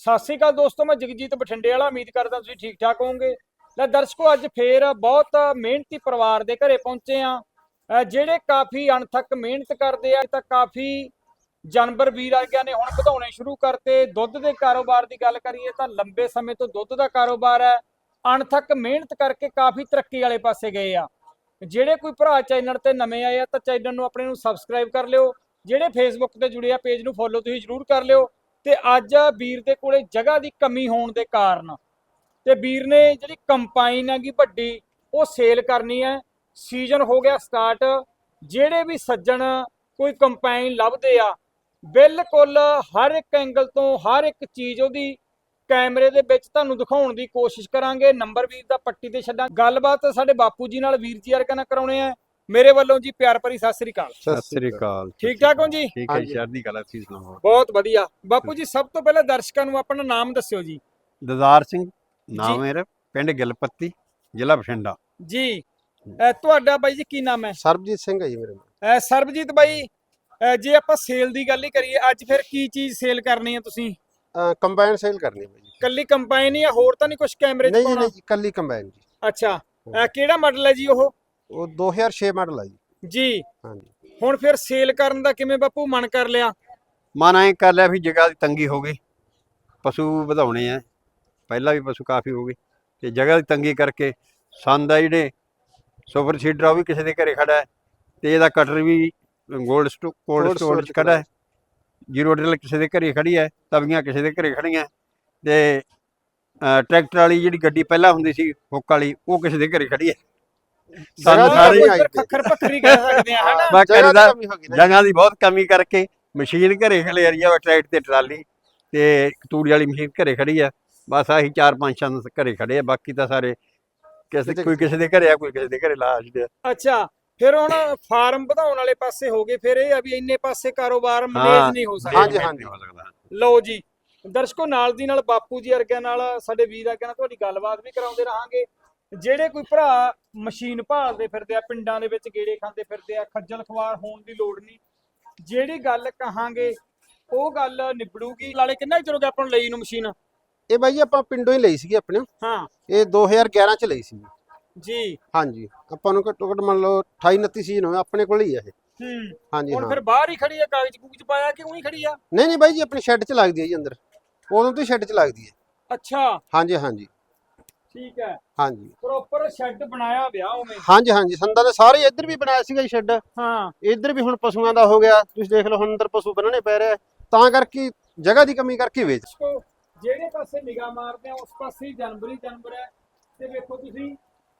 ਸਤਿ ਸ੍ਰੀ ਅਕਾਲ ਦੋਸਤੋ, ਮੈਂ ਜਗਜੀਤ ਬਠਿੰਡੇ ਵਾਲਾ ਉਮੀਦ ਕਰਦਾ ਤੁਸੀਂ ਠੀਕ ਠਾਕ ਹੋਵੋਗੇ। ਲੈ ਦਰਸ਼ਕੋ, ਅੱਜ ਫੇਰ ਬਹੁਤ ਮਿਹਨਤੀ ਪਰਿਵਾਰ ਦੇ ਘਰੇ ਪਹੁੰਚੇ ਆ ਜਿਹੜੇ ਕਾਫੀ ਅਣਥੱਕ ਮਿਹਨਤ ਕਰਦੇ ਆ ਤਾਂ ਕਾਫੀ ਜਾਨਵਰ ਵੀਰ ਵਰਗਿਆਂ ਨੇ ਹੁਣ ਵਧਾਉਣੇ ਸ਼ੁਰੂ ਕਰਤੇ। ਦੁੱਧ ਦੇ ਕਾਰੋਬਾਰ ਦੀ ਗੱਲ ਕਰੀਏ ਤਾਂ ਲੰਬੇ ਸਮੇਂ ਤੋਂ ਦੁੱਧ ਦਾ ਕਾਰੋਬਾਰ ਹੈ। ਅਣਥੱਕ ਮਿਹਨਤ ਕਰਕੇ ਕਾਫੀ ਤਰੱਕੀ ਵਾਲੇ ਪਾਸੇ ਗਏ ਆ। ਜਿਹੜੇ ਕੋਈ ਭਰਾ ਚੈਨਲ ਤੇ ਨਵੇਂ ਆਏ ਆ ਤਾਂ ਚੈਨਲ ਨੂੰ ਆਪਣੇ ਨੂੰ ਸਬਸਕ੍ਰਾਈਬ ਕਰ ਲਿਓ। ਜਿਹੜੇ ਫੇਸਬੁੱਕ ਤੇ ਜੁੜੇ ਆ, ਪੇਜ ਨੂੰ ਫੋਲੋ ਤੁਸੀਂ ਜਰੂਰ ਕਰ ਲਿਓ। ਤੇ ਅੱਜ ਵੀਰ ਦੇ ਕੋਲੇ ਜਗ੍ਹਾ ਦੀ ਕਮੀ ਹੋਣ ਦੇ ਕਾਰਨ ਤੇ ਵੀਰ ਨੇ ਜਿਹੜੀ ਕੰਪਾਈਨ ਹੈਗੀ ਵੱਡੀ, ਉਹ ਸੇਲ ਕਰਨੀ ਹੈ। ਸੀਜ਼ਨ ਹੋ ਗਿਆ ਸਟਾਰਟ ਜਿਹੜੇ ਵੀ ਸੱਜਣ ਕੋਈ ਕੰਪਾਈਨ ਲੱਭਦੇ ਆ, ਬਿਲਕੁਲ ਹਰ ਇੱਕ ਐਂਗਲ ਤੋਂ ਹਰ ਇੱਕ ਚੀਜ਼ ਉਹਦੀ ਕੈਮਰੇ ਦੇ ਵਿੱਚ ਤੁਹਾਨੂੰ ਦਿਖਾਉਣ ਦੀ ਕੋਸ਼ਿਸ਼ ਕਰਾਂਗੇ। ਨੰਬਰ ਵੀਰ ਦਾ ਪੱਟੀ ਤੇ ਛੱਡਾਂ। ਗੱਲਬਾਤ ਸਾਡੇ ਬਾਪੂ ਜੀ ਨਾਲ ਵੀਰ ਜੀ ਵਰਗਾ ਨਾਲ ਕਰਾਉਣੇ ਆ। ਮੇਰੇ ਵੱਲੋਂ ਜੀ ਪਿਆਰ ਭਰੀ ਸਤਿ ਸ੍ਰੀ ਅਕਾਲ। ਸਤਿ ਸ੍ਰੀ ਅਕਾਲ। ਠੀਕ ਠਾਕ ਹੋ ਜੀ? ਠੀਕ ਹੈ। ਚੜ੍ਹਦੀ ਕਲਾ ਸੀ ਸੁਣਾਓ। ਬਹੁਤ ਵਧੀਆ। ਬਾਪੂ ਜੀ ਸਭ ਤੋਂ ਪਹਿਲਾਂ ਦਰਸ਼ਕਾਂ ਨੂੰ ਆਪਣਾ ਨਾਮ ਦੱਸਿਓ ਜੀ। ਦਜ਼ਾਰ ਸਿੰਘ। ਨਾਮ ਮੇਰਾ ਪਿੰਡ ਗਿਲਪੱਤੀ ਜ਼ਿਲ੍ਹਾ ਬਠਿੰਡਾ। ਜੀ ਤੁਹਾਡਾ ਬਾਈ ਜੀ ਕੀ ਨਾਮ ਹੈ? ਸਰਬਜੀਤ ਸਿੰਘ ਹੈ ਜੀ ਮੇਰੇ ਨਾਲ ਅਹ ਸਰਬਜੀਤ ਬਾਈ ਜੇ ਆਪਾਂ ਸੇਲ ਦੀ ਗੱਲ ਹੀ ਕਰੀਏ ਅੱਜ ਫਿਰ ਕੀ ਚੀਜ਼ ਸੇਲ ਕਰਨੀ ਹੈ ਤੁਸੀਂ? ਕੰਬਾਈਨ ਸੇਲ ਕਰਨੀ ਹੈ ਬਾਈ ਜੀ। ਕੱਲੀ ਕੰਪਾਈਨ ਜਾਂ ਹੋਰ ਤਾਂ ਨਹੀਂ ਕੁਝ ਕੈਮਰੇ 'ਚ ਨਹੀਂ ਪਾਉਣਾ? ਨਹੀਂ ਜੀ ਕੱਲੀ ਕੰਬਾਈਨ ਜੀ। ਅੱਛਾ ਕਿਹੜਾ ਮਾਡਲ ਹੈ ਜੀ ਉਹ? ਉਹ 2006 ਮਾਡਲ ਹੈ ਜੀ। ਜੀ। ਹਾਂਜੀ। ਹੁਣ ਫਿਰ ਸੇਲ ਕਰਨ ਦਾ ਕਿਵੇਂ ਬਾਪੂ? ਮਨ ਕਰ ਲਿਆ। ਮਨ ਐ ਕਰ ਲਿਆ ਵੀ ਜਗ੍ਹਾ ਦੀ ਤੰਗੀ ਹੋ ਗਈ। ਪਸ਼ੂ ਵਧਾਉਣੇ ਆ। ਪਹਿਲਾਂ ਵੀ ਪਸ਼ੂ ਕਾਫੀ ਹੋ ਗਏ। ਤੇ ਜਗ੍ਹਾ ਦੀ ਤੰਗੀ ਕਰਕੇ ਸੰਦ ਆ ਜਿਹੜੇ ਸੁਪਰ ਸੀਡਰ ਆ ਉਹ ਵੀ ਕਿਸੇ ਦੇ ਘਰੇ ਖੜਾ ਹੈ। ਤੇ ਇਹਦਾ ਕਟਰ ਵੀ ਗੋਲਡ ਸਟੋ ਕੋਲਡ Cold ਸਟੋਰ storage ਚ ਖੜਾ ਹੈ। ਜੀਰੋ ਡਰਿਲ ਕਿਸੇ ਦੇ ਘਰੇ ਖੜੀ ਹੈ। ਤਵੀਆਂ ਕਿਸੇ ਦੇ ਘਰੇ ਖੜੀਆਂ। ਤੇ ਅ, ਟਰੈਕਟਰ ਵਾਲੀ ਜਿਹੜੀ ਗੱਡੀ ਪਹਿਲਾਂ ਹੁੰਦੀ ਸੀ ਹੁੱਕ ਵਾਲੀ ਉਹ ਕਿਸੇ ਦੇ ਘਰੇ ਖੜੀ ਹੈ। ਦੀ ਸਾਰੇ ਖੱਖਰ ਪੱਖਰੀ ਕਹਿ ਸਕਦੇ ਆ ਹਨਾ? ਮੈਂ ਜਗ੍ਹਾ ਦੀ ਕਰਦਾ ਕਮੀ ਹੋ ਗਈ ਨਾ। ਜਗ੍ਹਾ ਦੀ ਬਹੁਤ ਕਮੀ ਕਰਕੇ ਮਸ਼ੀਨ ਘਰੇ ਖਲੇਰੀ ਆ ਟਰੈਕਟਰ ਤੇ ਟਰਾਲੀ ਤੇ ਤੂੜੀ ਵਾਲੀ ਮਸ਼ੀਨ ਘਰੇ ਖੜੀ ਆ। ਬਸ ਆਹੀ ਚਾਰ ਪੰਜ ਛੰਦ ਘਰੇ ਖੜੇ ਆ ਬਾਕੀ ਤਾਂ ਸਾਰੇ ਕਿਸੇ ਕੋਈ ਕਿਸੇ ਦੇ ਘਰੇ ਆ ਕੋਈ ਕਿਸੇ ਦੇ ਘਰੇ ਲਾ ਛੱਡਿਆ। ਅੱਛਾ ਫਿਰ ਹੁਣ ਫਾਰਮ ਵਧਾਉਣ ਵਾਲੇ ਪਾਸੇ ਹੋ ਗਏ ਫਿਰ ਇਹ ਆ ਵੀ ਇੰਨੇ ਪਾਸੇ ਕਾਰੋਬਾਰ ਮੈਨੇਜ ਨਹੀਂ ਹੋ ਸਕਦਾ। ਹਾਂਜੀ, ਹਾਂਜੀ। ਹੋ ਸਕਦਾ। ਲਓ ਜੀ ਦਰਸ਼ਕੋ ਨਾਲ ਦੀ ਨਾਲ ਬਾਪੂ ਜੀ ਵਰਗਿਆਂ ਨਾਲ ਸਾਡੇ ਵੀਰ ਵਰਗਿਆਂ ਨਾਲ ਤੁਹਾਡੀ ਗੱਲਬਾਤ ਵੀ ਕਰਾਉਂਦੇ ਰਹਾਂਗੇ। ਜਿਹੜੇ ਕੋਈ ਭਰਾ ਮਸ਼ੀਨ ਭਾਲਦੇ ਫਿਰਦੇ ਆ ਪਿੰਡਾਂ ਦੇ ਵਿੱਚ ਗੇੜੇ ਖਾਂਦੇ ਫਿਰਦੇ ਆ ਖੱਜਲ ਖਵਾਰ ਹੋਣ ਦੀ ਲੋੜ ਨਹੀਂ। ਜਿਹੜੀ ਗੱਲ ਕਹਾਂਗੇ ਉਹ ਗੱਲ ਨਿਬੜੂਗੀ। ਨਾਲੇ ਕਿੰਨਾ ਚਿਰ ਹੋ ਗਿਆ ਆਪਾਂ ਨੂੰ ਲਈ ਨੂੰ ਮਸ਼ੀਨ? ਇਹ ਬਾਈ ਜੀ ਆਪਾਂ ਪਿੰਡੋਂ ਹੀ ਲਈ ਸੀਗੀ ਆਪਣੇ। ਹਾਂ। ਇਹ 2011 ਚ ਲਈ ਸੀ ਜੀ। ਹਾਂਜੀ। ਆਪਾਂ ਨੂੰ ਘੱਟੋ ਘੱਟ ਮੰਨ ਲਓ 28 29 ਸੀਜ਼ਨ ਹੋਇਆ ਆਪਣੇ ਕੋਲ ਹੀ ਆ ਇਹ। ਹੂੰ। ਹਾਂਜੀ ਹੁਣ ਫਿਰ ਬਾਹਰ ਹੀ ਖੜੀ ਆ ਕਾਗਜ਼ ਕੂਗਜ਼ ਪਾਇਆ ਕਿ ਉਹੀ ਖੜੀ ਆ? ਨਹੀਂ ਨਹੀਂ ਬਾਈ ਜੀ ਆਪਣੀ ਸ਼ੈੱਡ ਚ ਲੱਗਦੀ ਹੈ ਜੀ ਅੰਦਰ। ਉਦੋਂ ਤੋਂ ਸ਼ੈੱਡ ਚ ਲੱਗਦੀ ਹੈ ਅੱਛਾ। ਹਾਂਜੀ ਹਾਂਜੀ। ਠੀਕ ਹੈ। ਹਾਂਜੀ। ਪ੍ਰੋਪਰ ਸ਼ੈੱਡ ਬਣਾਇਆ ਵਿਆਹ ਉਵੇਂ। ਹਾਂਜੀ ਹਾਂਜੀ। ਸੰਦਾਂ ਦੇ ਸਾਰੇ ਇੱਧਰ ਵੀ ਬਣਾਇਆ ਸੀਗਾ ਜੀ ਸ਼ੈੱਡ। ਹਾਂ। ਇੱਧਰ ਵੀ ਹੁਣ ਪਸ਼ੂਆਂ ਦਾ ਹੋ ਗਿਆ। ਤੁਸੀਂ ਦੇਖ ਲਓ ਹੁਣ ਅੰਦਰ ਪਸ਼ੂ ਬੰਨਣੇ ਪੈ ਰਹੇ ਆ। ਤਾਂ ਕਰਕੇ ਜਗ੍ਹਾ ਦੀ ਕਮੀ ਕਰਕੇ ਵੇਚ। ਜਿਹੜੇ ਪਾਸੇ ਨਿਗਾਹ ਮਾਰਦੇ ਆ ਉਸ ਪਾਸੇ ਹੀ ਜਨਵਰੀ ਜਨਵਰ ਹੈ। ਤੇ ਵੇਖੋ ਤੁਸੀਂ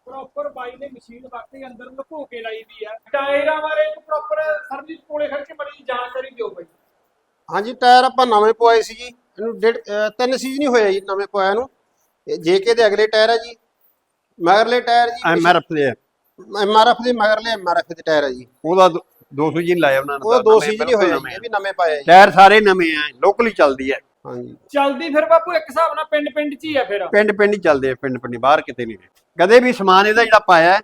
ਪ੍ਰੋਪਰ ਬਾਈ ਨੇ ਮਸ਼ੀਨ ਵਾਕਈ ਅੰਦਰ ਲੁਕੋ ਕੇ ਲਾਈ ਦੀ ਹੈ ਟਾਇਰਾਂ ਬਾਰੇ ਪ੍ਰੋਪਰ ਸਰਵਿਸ ਕੋਲੇ ਖੜ ਕੇ ਬੜੀ ਜਾਣਕਾਰੀ ਦਿਓ ਬਾਈ। ਹਾਂਜੀ ਟਾਇਰ ਆਪਾਂ ਨਵੇਂ ਪਵਾਏ ਸੀ ਜੀ। ਇਹਨੂੰ ਡੇਢ ਅਹ ਤਿੰਨ ਸੀਜ਼ਨ ਹੀ ਹੋਇਆ ਜੀ ਨਵੇਂ ਪਵਾਇਆ ਨੂੰ। ਜੇਕੇ ਦੇ ਅਗਲੇ ਟਾਇਰ ਹੈ ਜੀ ਮਗਰਲੇ ਟਾਇਰ ਜੀ ਐਮਆਰਐਫ ਦੇ ਆ। ਐਮਆਰਐਫ ਦੇ ਮਗਰਲੇ ਐਮਆਰਐਫ ਦੇ ਟਾਇਰ ਹੈ ਜੀ। ਉਹਦਾ 200 ਜੀ ਲਾਇਆ ਉਹਨਾਂ ਨੇ ਉਹ ਤਾਂ ਦੋ ਨਵੇਂ, ਸੀਜ਼ਨ ਹੀ ਹੋਏ ਬਿਲਕੁਲ ਜੀ ਇਹ ਵੀ ਨਵੇਂ ਪਾਏ ਆ ਜੀ। ਟਾਇਰ ਸਾਰੇ ਨਵੇਂ ਆ ਲੋਕਲੀ ਚੱਲਦੀ ਹੈ ਹਾਂਜੀ। ਚਲਦੀ ਫਿਰ ਬਾਪੂ ਇੱਕ ਹਿਸਾਬ ਨਾਲ ਪਿੰਡ ਪਿੰਡ 'ਚ ਹੀ ਆ ਫਿਰ। ਪਿੰਡ ਪਿੰਡ ਹੀ ਚੱਲਦੇ ਆ ਪਿੰਡ ਪਿੰਡ ਬਾਹਰ ਕਿਤੇ ਨਹੀਂ ਕਦੇ ਵੀ ਸਮਾਨ ਇਹਦਾ ਜਿਹੜਾ ਪਾਇਆ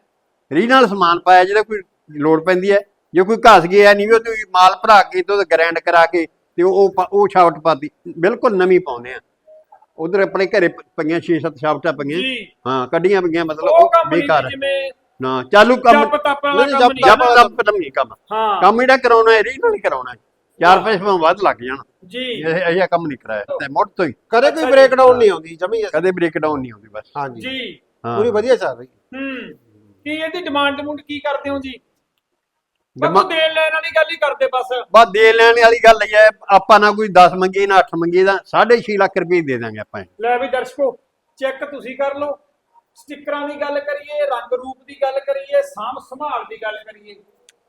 ਰੀਜਨਲ ਸਮਾਨ ਪਾਇਆ ਜਿਹੜਾ ਕੋਈ ਲੋੜ ਪੈਂਦੀ ਹੈ। ਜੇ ਕੋਈ ਘਸ ਗਿਆ ਨਹੀਂ ਵੀ ਉਹ ਤੋਂ ਮਾਲ ਭਰਾ ਕੇ ਤੇ ਗ੍ਰੈਂਡ ਕਰਾ ਕੇ ਤੇ ਉਹ ਉਹ ਛਾਵਟ ਪਾਤੀ। ਬਿਲਕੁਲ ਨਵੀਂ ਪਾਉਂਦੇ ਆ। ਉਧਰ ਆਪਣੇ ਘਰੇ ਪਈਆਂ 6-7 ਛਾਵਟਾਂ ਪਈਆਂ। ਜੀ। ਹਾਂ ਕੱਢੀਆਂ ਪਈਆਂ ਮਤਲਬ ਉਹ ਕੰਮ ਨਹੀਂ ਬੇਕਾਰ ਹੈ। ਜਿਵੇਂ ਨਾ ਚਾਲੂ ਕੰਮ ਜੱਪ ਤੱਪ ਵਾਲਾ ਨਹੀਂ, ਕੰਮ ਜੱਪ ਨਹੀਂ। ਪਤਾ ਨਹੀਂ ਕੰਮ। ਹਾਂ। ਕੰਮ ਜਿਹੜਾ ਕਰਾਉਣਾ ਹੈ ਰੀਜਨਲ ਹੀ ਕਰਾਉਣਾ ਹੈ। ਚਾਰ ਪੈਸੇ ਵੱਧ ਲੱਗ ਜਾਣ। ਜੀ। ਇਹ ਇਹ ਕੰਮ ਨਹੀਂ ਕਰਾਇਆ। ਤੇ ਮੁੱਢ ਤੋਂ ਹੀ। ਕਦੇ ਕੋਈ। ਬ੍ਰੇਕ ਡਾਊਨ ਨਹੀਂ ਆਉਂਦੀ ਜਮੀ ਕਦੇ ਬ੍ਰੇਕ ਡਾਊਨ ਨਹੀਂ ਹੁੰਦੀ ਬਸ। ਹਾਂਜੀ। ਜੀ। ਹਾਂ। ਪੂਰੀ ਵਧੀਆ ਚੱਲ ਰਹੀ ਹੂੰ। ਕੀ ਇਹਦੀ ਡਿਮਾਂਡ ਡਿਮੂੰਡ ਕੀ ਕਰਦੇ ਹੋ ਜੀ? ਡਿਮਾ- ਬਾਪੂ ਦੇਣ ਲੈਣ ਵਾਲੀ ਗੱਲ ਹੀ ਕਰਦੇ ਬਸ। ਬਸ ਦੇ ਲੈਣ ਵਾਲੀ ਗੱਲ ਹੀ ਹੈ ਆਪਾਂ ਨਾ ਕੋਈ 10 ਮੰਗੀ ਨਾ 8 ਮੰਗੀ ਦਾ 6.5 ਲੱਖ ਰੁਪਏ ਦੇ ਦਾਂਗੇ ਆਪਾਂ। ਲੈ ਵੀ ਦਰਸ਼ਕੋ ਚੈੱਕ ਤੁਸੀਂ ਕਰ ਲਓ ਸਟickਰਾਂ ਦੀ ਗੱਲ ਕਰੀਏ ਰੰਗ ਰੂਪ ਦੀ ਗੱਲ ਕਰੀਏ ਸਾਂਭ ਸੰਭਾਲ ਦੀ ਗੱਲ ਕਰੀਏ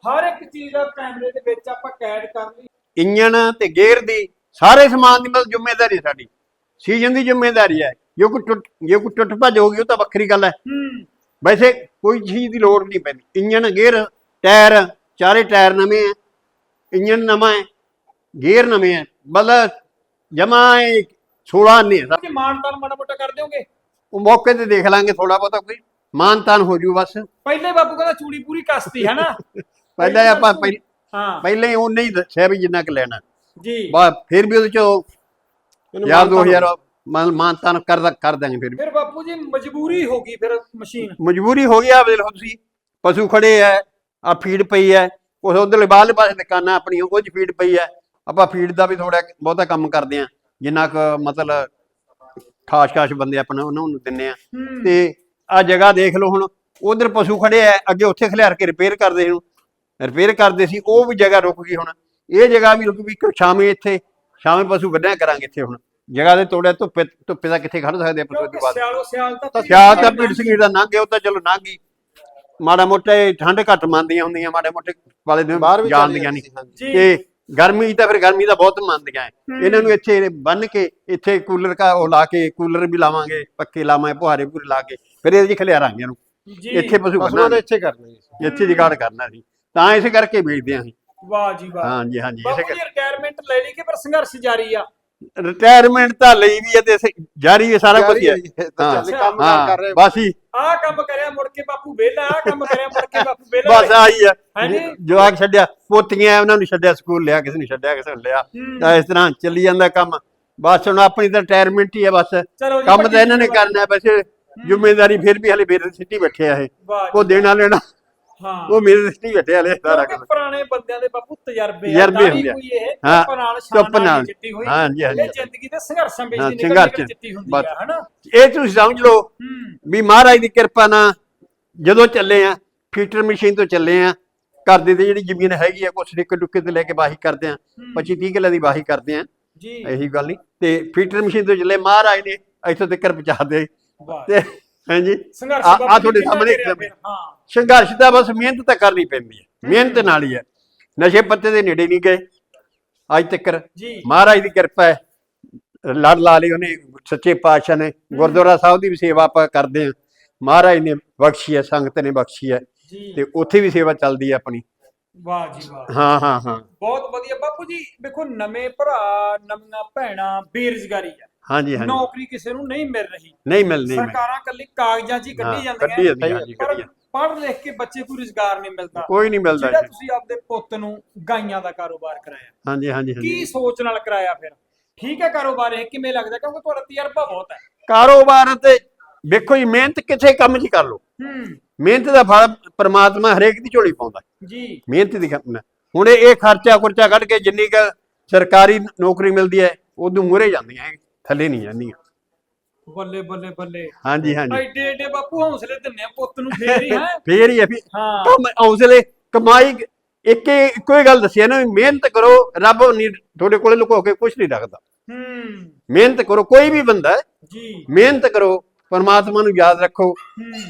ਹਰ ਇੱਕ ਚੀਜ਼ ਦਾ ਕੈਮਰੇ ਦੇ ਵਿੱਚ ਆਪਾਂ ਕੈਦ ਕਰ ਲਈ। ਇੰਜਣ ਤੇ ਗੇਅਰ ਦੀ ਸਾਰੇ ਸਮਾਨ ਦੀ ਮਤਲਬ ਜ਼ਿੰਮੇਵਾਰੀ ਸਾਡੀ। ਸੀਜ਼ਨ ਦੀ ਜ਼ਿੰਮੇਵਾਰੀ ਹੈ। ਜੇ ਕੋਈ ਟੁੱਟ ਜੇ ਕੋਈ ਟੁੱਟ ਭੱਜ ਹੋ ਗਈ ਉਹ ਤਾਂ ਵੱਖਰੀ ਗੱਲ ਹੈ। ਹੂੰ। ਵੈਸੇ ਕੋਈ ਚੀਜ਼ ਦੀ ਲੋੜ ਨਹੀਂ ਪੈਂਦੀ। ਇੰਜਣ ਗੇਅਰ ਟਾਇਰ ਚਾਰੇ ਟਾਇਰ ਨਵੇਂ ਹੈ ਇੰਜਣ ਨਵਾਂ ਹੈ ਗੇਅਰ ਨਵੇਂ ਹੈ ਬਲ ਜਮਾ 16 ਨਹੀਂ ਹੈ ਕਿ ਮਾਨਤਾਨ ਮਾੜਾ ਮੋਟਾ ਕਰ ਦਿਓਗੇ? ਉਹ ਮੌਕੇ ਤੇ ਦੇਖ ਲਾਂਗੇ ਥੋੜਾ ਬਹੁਤਾ ਕੋਈ। ਮਾਨ ਤਾਨ ਹੋ ਜੂ ਬਸ। ਪਹਿਲੇ ਬਾਪੂ ਕਹਿੰਦਾ ਚੂੜੀ ਪੂਰੀ ਕਸਤੀ ਹੈ ਨਾ ਪਹਿਲਾਂ ਆਪਾਂ ਹਾਂ। ਪਹਿਲਾਂ ਹੀ ਉਹਨੇ ਹੀ ਦੱਸਿਆ ਵੀ ਜਿੰਨਾ ਕੁ ਲੈਣਾ। ਜੀ। ਬਾ ਫਿਰ ਵੀ ਉਹਦੇ ਚੋਂ ਇਹਨੂੰ ਯਾਰ ਮਾਨਤਾ 2000 ਮਨ ਮਾਨਤਾਨ ਕਰ ਕਰ ਦਾਂਗੇ ਫਿਰ ਫਿਰ ਬਾਪੂ ਜੀ ਮਜਬੂਰੀ ਹੋ ਗਈ ਫਿਰ ਮਸ਼ੀਨ। ਮਜਬੂਰੀ ਹੋ ਗਿਆ ਵੇਖ ਲਓ ਤੁਸੀਂ। ਪਸ਼ੂ ਖੜੇ ਐ ਆ ਫੀਡ ਪਈ ਐ। ਉਸ ਉਧਰਲੇ ਬਾਹਰਲੇ ਪਾਸੇ ਦੁਕਾਨਾਂ ਆਪਣੀਆਂ ਚ ਫੀਡ ਪਈ ਐ। ਆਪਾਂ ਫੀਡ ਦਾ ਵੀ ਥੋੜਾ ਬਹੁਤਾ ਕੰਮ ਕਰਦੇ ਆ। ਜਿੰਨਾ ਕੁ ਮਤਲਬ ਖਾਸ ਖਾਸ ਬੰਦੇ ਆਪਣਾ ਉਹਨਾਂ ਨੂੰ ਦਿੰਨੇ ਆ। ਹੂੰ। ਤੇ ਆ ਜਗ੍ਹਾ ਦੇਖ ਲਓ ਹੁਣ। ਉਧਰ ਪਸ਼ੂ ਖੜੇ ਐ ਅੱਗੇ ਉੱਥੇ ਖਿਲਾਰ ਕੇ ਰਿਪੇਅਰ ਕਰਦੇ ਸੀ ਰਿਪੇਅਰ ਕਰਦੇ ਸੀ ਉਹ ਵੀ ਜਗ੍ਹਾ ਰੁਕ ਗਈ ਹੁਣ। ਇਹ ਜਗ੍ਹਾ ਵੀ ਰੁਕ ਵੀ ਸ਼ਾਮੇ ਇੱਥੇ ਸ਼ਾਮੇ ਪਸ਼ੂ ਵੱਢਿਆ ਕਰਾਂਗੇ ਇੱਥੇ ਹੁਣ। ਜਗ੍ਹਾ ਦੇ ਤੋੜਿਆ ਧੁੱਪੇ ਧੁੱਪੇ ਦਾ ਕਿੱਥੇ ਖੜ ਸਕਦੇ ਆ ਪਸ਼ੂ ਤੋਂ ਬਾਅਦ। ਸਿਆਲੋ ਸਿਆਲ ਤਾਂ ਭੀੜ ਸੰਗੀਤ ਦਾ ਲੰਘ ਗਿਆ ਉਹ ਤਾਂ ਚਲੋ ਲੰਘ ਗਈ ਮਾੜਾ ਮੋਟਾ ਇਹ ਠੰਡ ਘੱਟ ਮੰਨਦੀਆਂ ਹੁੰਦੀਆਂ ਮਾੜੇ ਮੋਟੇ ਵਾਲੇ ਦਿਨ ਬਾਹਰ ਵੀ ਜਾਣਦੀਆਂ ਨਹੀਂ ਤੇ ਗਰਮੀ ਤਾਂ ਫਿਰ ਗਰਮੀ ਦਾ ਬਹੁਤ ਮੰਨਦੀਆਂ ਐ। ਇਹਨਾਂ ਨੂੰ ਇੱਥੇ ਬੰਨ ਕੇ ਇੱਥੇ ਕੂਲਰ ਕਾ ਉਹ ਲਾ ਕੇ ਕੂਲਰ ਵੀ ਲਾਵਾਂਗੇ ਪੱਕੇ ਲਾਵਾਂਗੇ ਪੁਹਾਰੇ ਪੂਰੇ ਲਾ ਕੇ ਫਿਰ ਇਹਦੇ ਚ ਖਲਿਆਰਾਂਗੇ ਇਹਨੂੰ ਜੀ। ਇੱਥੇ ਪਸ਼ੂ ਪਸ਼ੂਆਂ ਬੰਨਾਂਗੇ ਦਾ ਇੱਥੇ ਕਰਨਾ ਜੀ। ਇੱਥੇ ਜਗਾੜ ਕਰਨਾ ਸੀ। ਤਾਂ ਇਸੇ ਕਰਕੇ ਵੇਚਦੇ ਆਂ ਅਸੀਂ। ਵਾਹ ਜੀ ਵਾਹ। ਹਾਂਜੀ ਹਾਂਜੀ ਬਾਪੂ ਇਸੇ ਜੀ ਰਿਟਾਇਰਮੈਂਟ ਲੈ ਲਈ ਕਿ ਪਰ ਸੰਘਰਸ਼ ਜਾਰੀ ਆ? ਰਿਟਾਇਰਮੈਂਟ ਤਾਂ ਲਈ ਵੀ ਹੈ ਤੇ ਇਸੇ- ਜਾਰੀ ਹੈ ਸਾਰਾ ਕੁਝ ਹੀ ਹੈ। ਹਾਂ ਹਾਂ, ਕੰਮ ਕਾਰ ਹਾਂ ਕਰ ਰਹੇ ਬਸ ਹੀ ਆਹ ਕੰਮ ਕਰਿਆ ਮੁੜ ਕੇ ਬਾਪੂ ਵਿਹਲਾ ਆਹ ਕੰਮ ਕਰਿਆ ਮੁੜ ਕੇ ਬਾਪੂ ਵਿਹਲਾ ਬਸ ਆਹੀ ਹੈ। ਹਾਂਜੀ। ਜਵਾਕ ਛੱਡਿਆ ਪੋਤੀਆਂ ਉਹਨਾਂ ਨੂੰ ਛੱਡਿਆ ਸਕੂਲ ਲਿਆ ਕਿਸੇ ਨੂੰ ਛੱਡਿਆ ਕਿਸੇ ਨੂੰ ਲਿਆ। ਹੂੰ। ਤਾਂ ਇਸ ਤਰ੍ਹਾਂ ਚੱਲੀ ਜਾਂਦਾ ਕੰਮ। ਬਸ ਹੁਣ ਆਪਣੀ ਤਾਂ ਰਿਟਾਇਰਮੈਂਟ ਹੀ ਹੈ ਬਸ। ਚਲੋ ਜੀ, ਕੰਮ ਵੱਡੀ ਤਾਂ ਇਹਨਾਂ ਨੇ। ਕਰਨਾ ਹੈ ਵੈਸੇ ਜ਼ਿੰਮੇਵਾਰੀ ਫਿਰ ਵੀ ਹਲੇ ਮੇਰੇ ਸਿੱਟੀ ਬੈਠੇ ਆ ਇਹ। ਵਾਹ ਉਹ ਦੇਣਾ ਲੈਣਾ ਹਾਂ। ਉਹ ਮੇਰੇ ਸਿੱਟੀ ਬੈਠੇ ਹਲੇ ਸਾਰਾ ਕੁਝ ਪੁਰਾਣੇ ਬੰਦਿਆਂ ਦੇ ਬਾਪੂ ਤਜਰਬੇ ਆ ਤਾਂ ਵੀ। ਕੋਈ ਇਹ ਚੁੱਪ ਨਾਲ ਚੁੱਪ ਨਾਲ। ਜਿੱਤੀ ਹੋਈ ਹਾਂਜੀ, ਹਾਂਜੀ। ਇਹ ਜ਼ਿੰਦਗੀ ਦੇ ਸੰਘਰਸ਼ਾਂ ਵਿੱਚ ਦੀ ਨਿਕਲ ਨਿਕਲ ਜਿੱਤੀ ਹੁੰਦੀ। ਆ ਹਨਾ? ਇਹ ਤੁਸੀਂ ਸਮਝ ਲਓ ਵੀ ਮਹਾਰਾਜ ਦੀ ਕਿਰਪਾ ਨਾਲ ਜਦੋਂ ਚੱਲੇ ਆ ਫੀਟਰ ਮਸ਼ੀਨ ਤੋਂ ਚੱਲੇ ਆ ਘਰ ਦੇ ਜਿਹੜੀ ਜ਼ਮੀਨ ਹੈਗੀ ਆ ਕੁਛ ਟਿੱਕੇ ਟੁੱਕੇ ਤੇ ਲੈ ਕੇ ਵਾਹੀ ਕਰਦੇ ਆ 25 30 ਕਿੱਲੇ ਦੀ ਵਾਹੀ ਕਰਦੇ ਆ। ਜੀ। ਇਹੀ ਗੱਲ ਨਹੀਂ। ਤੇ ਫੀਟਰ ਮਸ਼ੀਨ ਤੋਂ ਚੱਲੇ ਮਹਾਰਾਜ ਨੇ ਇੱਥੋਂ ਤੱਕ ਪਹੁੰਚਾ ਦੇ ਤੇ ਹਾਂਜੀ। ਸੰਘਰਸ਼ ਆ- ਤੁਹਾਡੇ ਸਾਹਮਣੇ? ਹਾਂ। ਸੰਘਰਸ਼ ਤਾਂ ਬਸ ਮਿਹਨਤ ਤਾਂ ਕਰਨੀ ਪੈਂਦੀ ਹੈ ਮਿਹਨਤ ਨਾਲ ਹੀ ਹੈ। ਨਸ਼ੇ ਪੱਤੇ ਦੇ ਨੇੜੇ ਨਹੀਂ ਗਏ। ਅੱਜ ਤੱਕ ਜੀ। ਮਹਾਰਾਜ ਦੀ ਕਿਰਪਾ ਹੈ। ਲੜ ਲਾ ਲਈ ਉਹਨੇ ਸੱਚੇ ਪਾਤਸ਼ਾਹ ਨੇ। ਗੁਰਦੁਆਰਾ ਸਾਹਿਬ ਦੀ ਵੀ ਸੇਵਾ ਆਪਾਂ ਕਰਦੇ ਹਾਂ। ਮਹਾਰਾਜ ਨੇ ਬਖਸ਼ੀ ਹੈ ਸੰਗਤ ਨੇ ਬਖਸ਼ੀ ਹੈ। ਤੇ ਉੱਥੇ ਵੀ ਸੇਵਾ ਚੱਲਦੀ ਹੈ ਆਪਣੀ। ਵਾਹ ਜੀ ਵਾਹ। ਹਾਂ ਹਾਂ ਹਾਂ। ਬਹੁਤ ਵਧੀਆ। ਬਾਪੂ ਜੀ ਵੇਖੋ ਨਵੇਂ ਭਰਾ ਨਵੀਆਂ ਭੈਣਾਂ ਬੇਰੁਜ਼ਗਾਰੀ ਆ ਹਾਂਜੀ ਹਾਂਜੀ। ਨੌਕਰੀ ਕਿਸੇ ਨੂੰ ਨਹੀਂ ਮਿਲ ਰਹੀ। ਨਹੀਂ ਮਿਲਣੀ ਸਰਕਾਰਾਂ ਕੱਲੀ ਕਾਗਜ਼ਾਂ 'ਚ ਹੀ ਕੱਢੀ ਕੱਢੀ ਜਾਂਦੀਆਂ ਪਰ। ਪੜ੍ਹ ਲਿਖ ਕੇ ਬੱਚੇ ਕੋਈ ਰੁਜ਼ਗਾਰ ਨਹੀਂ ਮਿਲਦਾ। ਕੋਈ ਨਹੀਂ ਮਿਲਦਾ ਜਿਹੜਾ ਜੀ। ਤੁਸੀਂ ਆਪਦੇ ਪੁੱਤ ਨੂੰ ਗਾਈਆਂ ਦਾ ਕਾਰੋਬਾਰ ਕਰਾਇਆ। ਹਾਂਜੀ ਹਾਂਜੀ ਹਾਂਜੀ। ਕੀ ਸੋਚ ਨਾਲ ਕਰਾਇਆ ਫਿਰ? ਠੀਕ ਹੈ ਕਾਰੋਬਾਰ ਇਹ ਕਿਵੇਂ ਲੱਗਦਾ? ਕਿਉਂਕਿ ਤੁਹਾਡਾ ਤਜਰਬਾ ਬਹੁਤ ਹੈ। ਕਾਰੋਬਾਰ ਤੇ ਵੇਖੋ ਜੀ ਮਿਹਨਤ ਕਿਸੇ ਕੰਮ 'ਚ ਕਰ ਲਓ। ਹੂੰ। ਮਿਹਨਤ ਦਾ ਫਲ ਪ੍ਰਮਾਤਮਾ ਹਰੇਕ ਦੀ ਝੋਲੀ ਪਾਉਂਦਾ। ਜੀ। ਮਿਹਨਤ ਦੀ ਕੰਮ। ਹੁਣ ਇਹ ਇਹ ਖਰਚਾ ਖੁਰਚਾ ਕੱਢ ਕੇ ਜਿੰਨੀ ਕ ਸਰਕਾਰੀ ਨੌਕਰੀ ਮਿਲਦੀ ਹੈ ਉਦੋਂ ਮੂਹਰੇ ਜਾਂਦੀਆਂ ਇਹ, ਥੱਲੇ ਨਹੀਂ ਜਾਂਦੀਆਂ। ਬੱਲੇ ਬੱਲੇ ਬੱਲੇ। ਹਾਂਜੀ ਹਾਂਜੀ। ਐਡੇ ਐਡੇ ਬਾਪੂ ਹੌਸਲੇ ਦਿੰਨੇ ਆ ਪੁੱਤ ਨੂੰ ਫੇਰ ਹੀ ਹੈ? ਫੇਰ ਹੀ ਹੈ ਵੀ ਹਾਂ। ਕੰਮ ਹੌਸਲੇ ਕਮਾਈ ਇੱਕ ਇੱਕੋ ਹੀ ਗੱਲ ਦੱਸੀ ਹੈ ਨਾ ਵੀ ਮਿਹਨਤ ਕਰੋ ਰੱਬ ਨਹੀਂ ਤੁਹਾਡੇ ਕੋਲੇ ਲੁਕੋ ਕੇ ਕੁਝ ਨਹੀਂ ਰੱਖਦਾ। ਹੂੰ। ਮਿਹਨਤ ਕਰੋ ਕੋਈ ਵੀ ਬੰਦਾ ਹੈ, ਜੀ। ਮਿਹਨਤ ਕਰੋ ਪਰਮਾਤਮਾ ਨੂੰ ਯਾਦ ਰੱਖੋ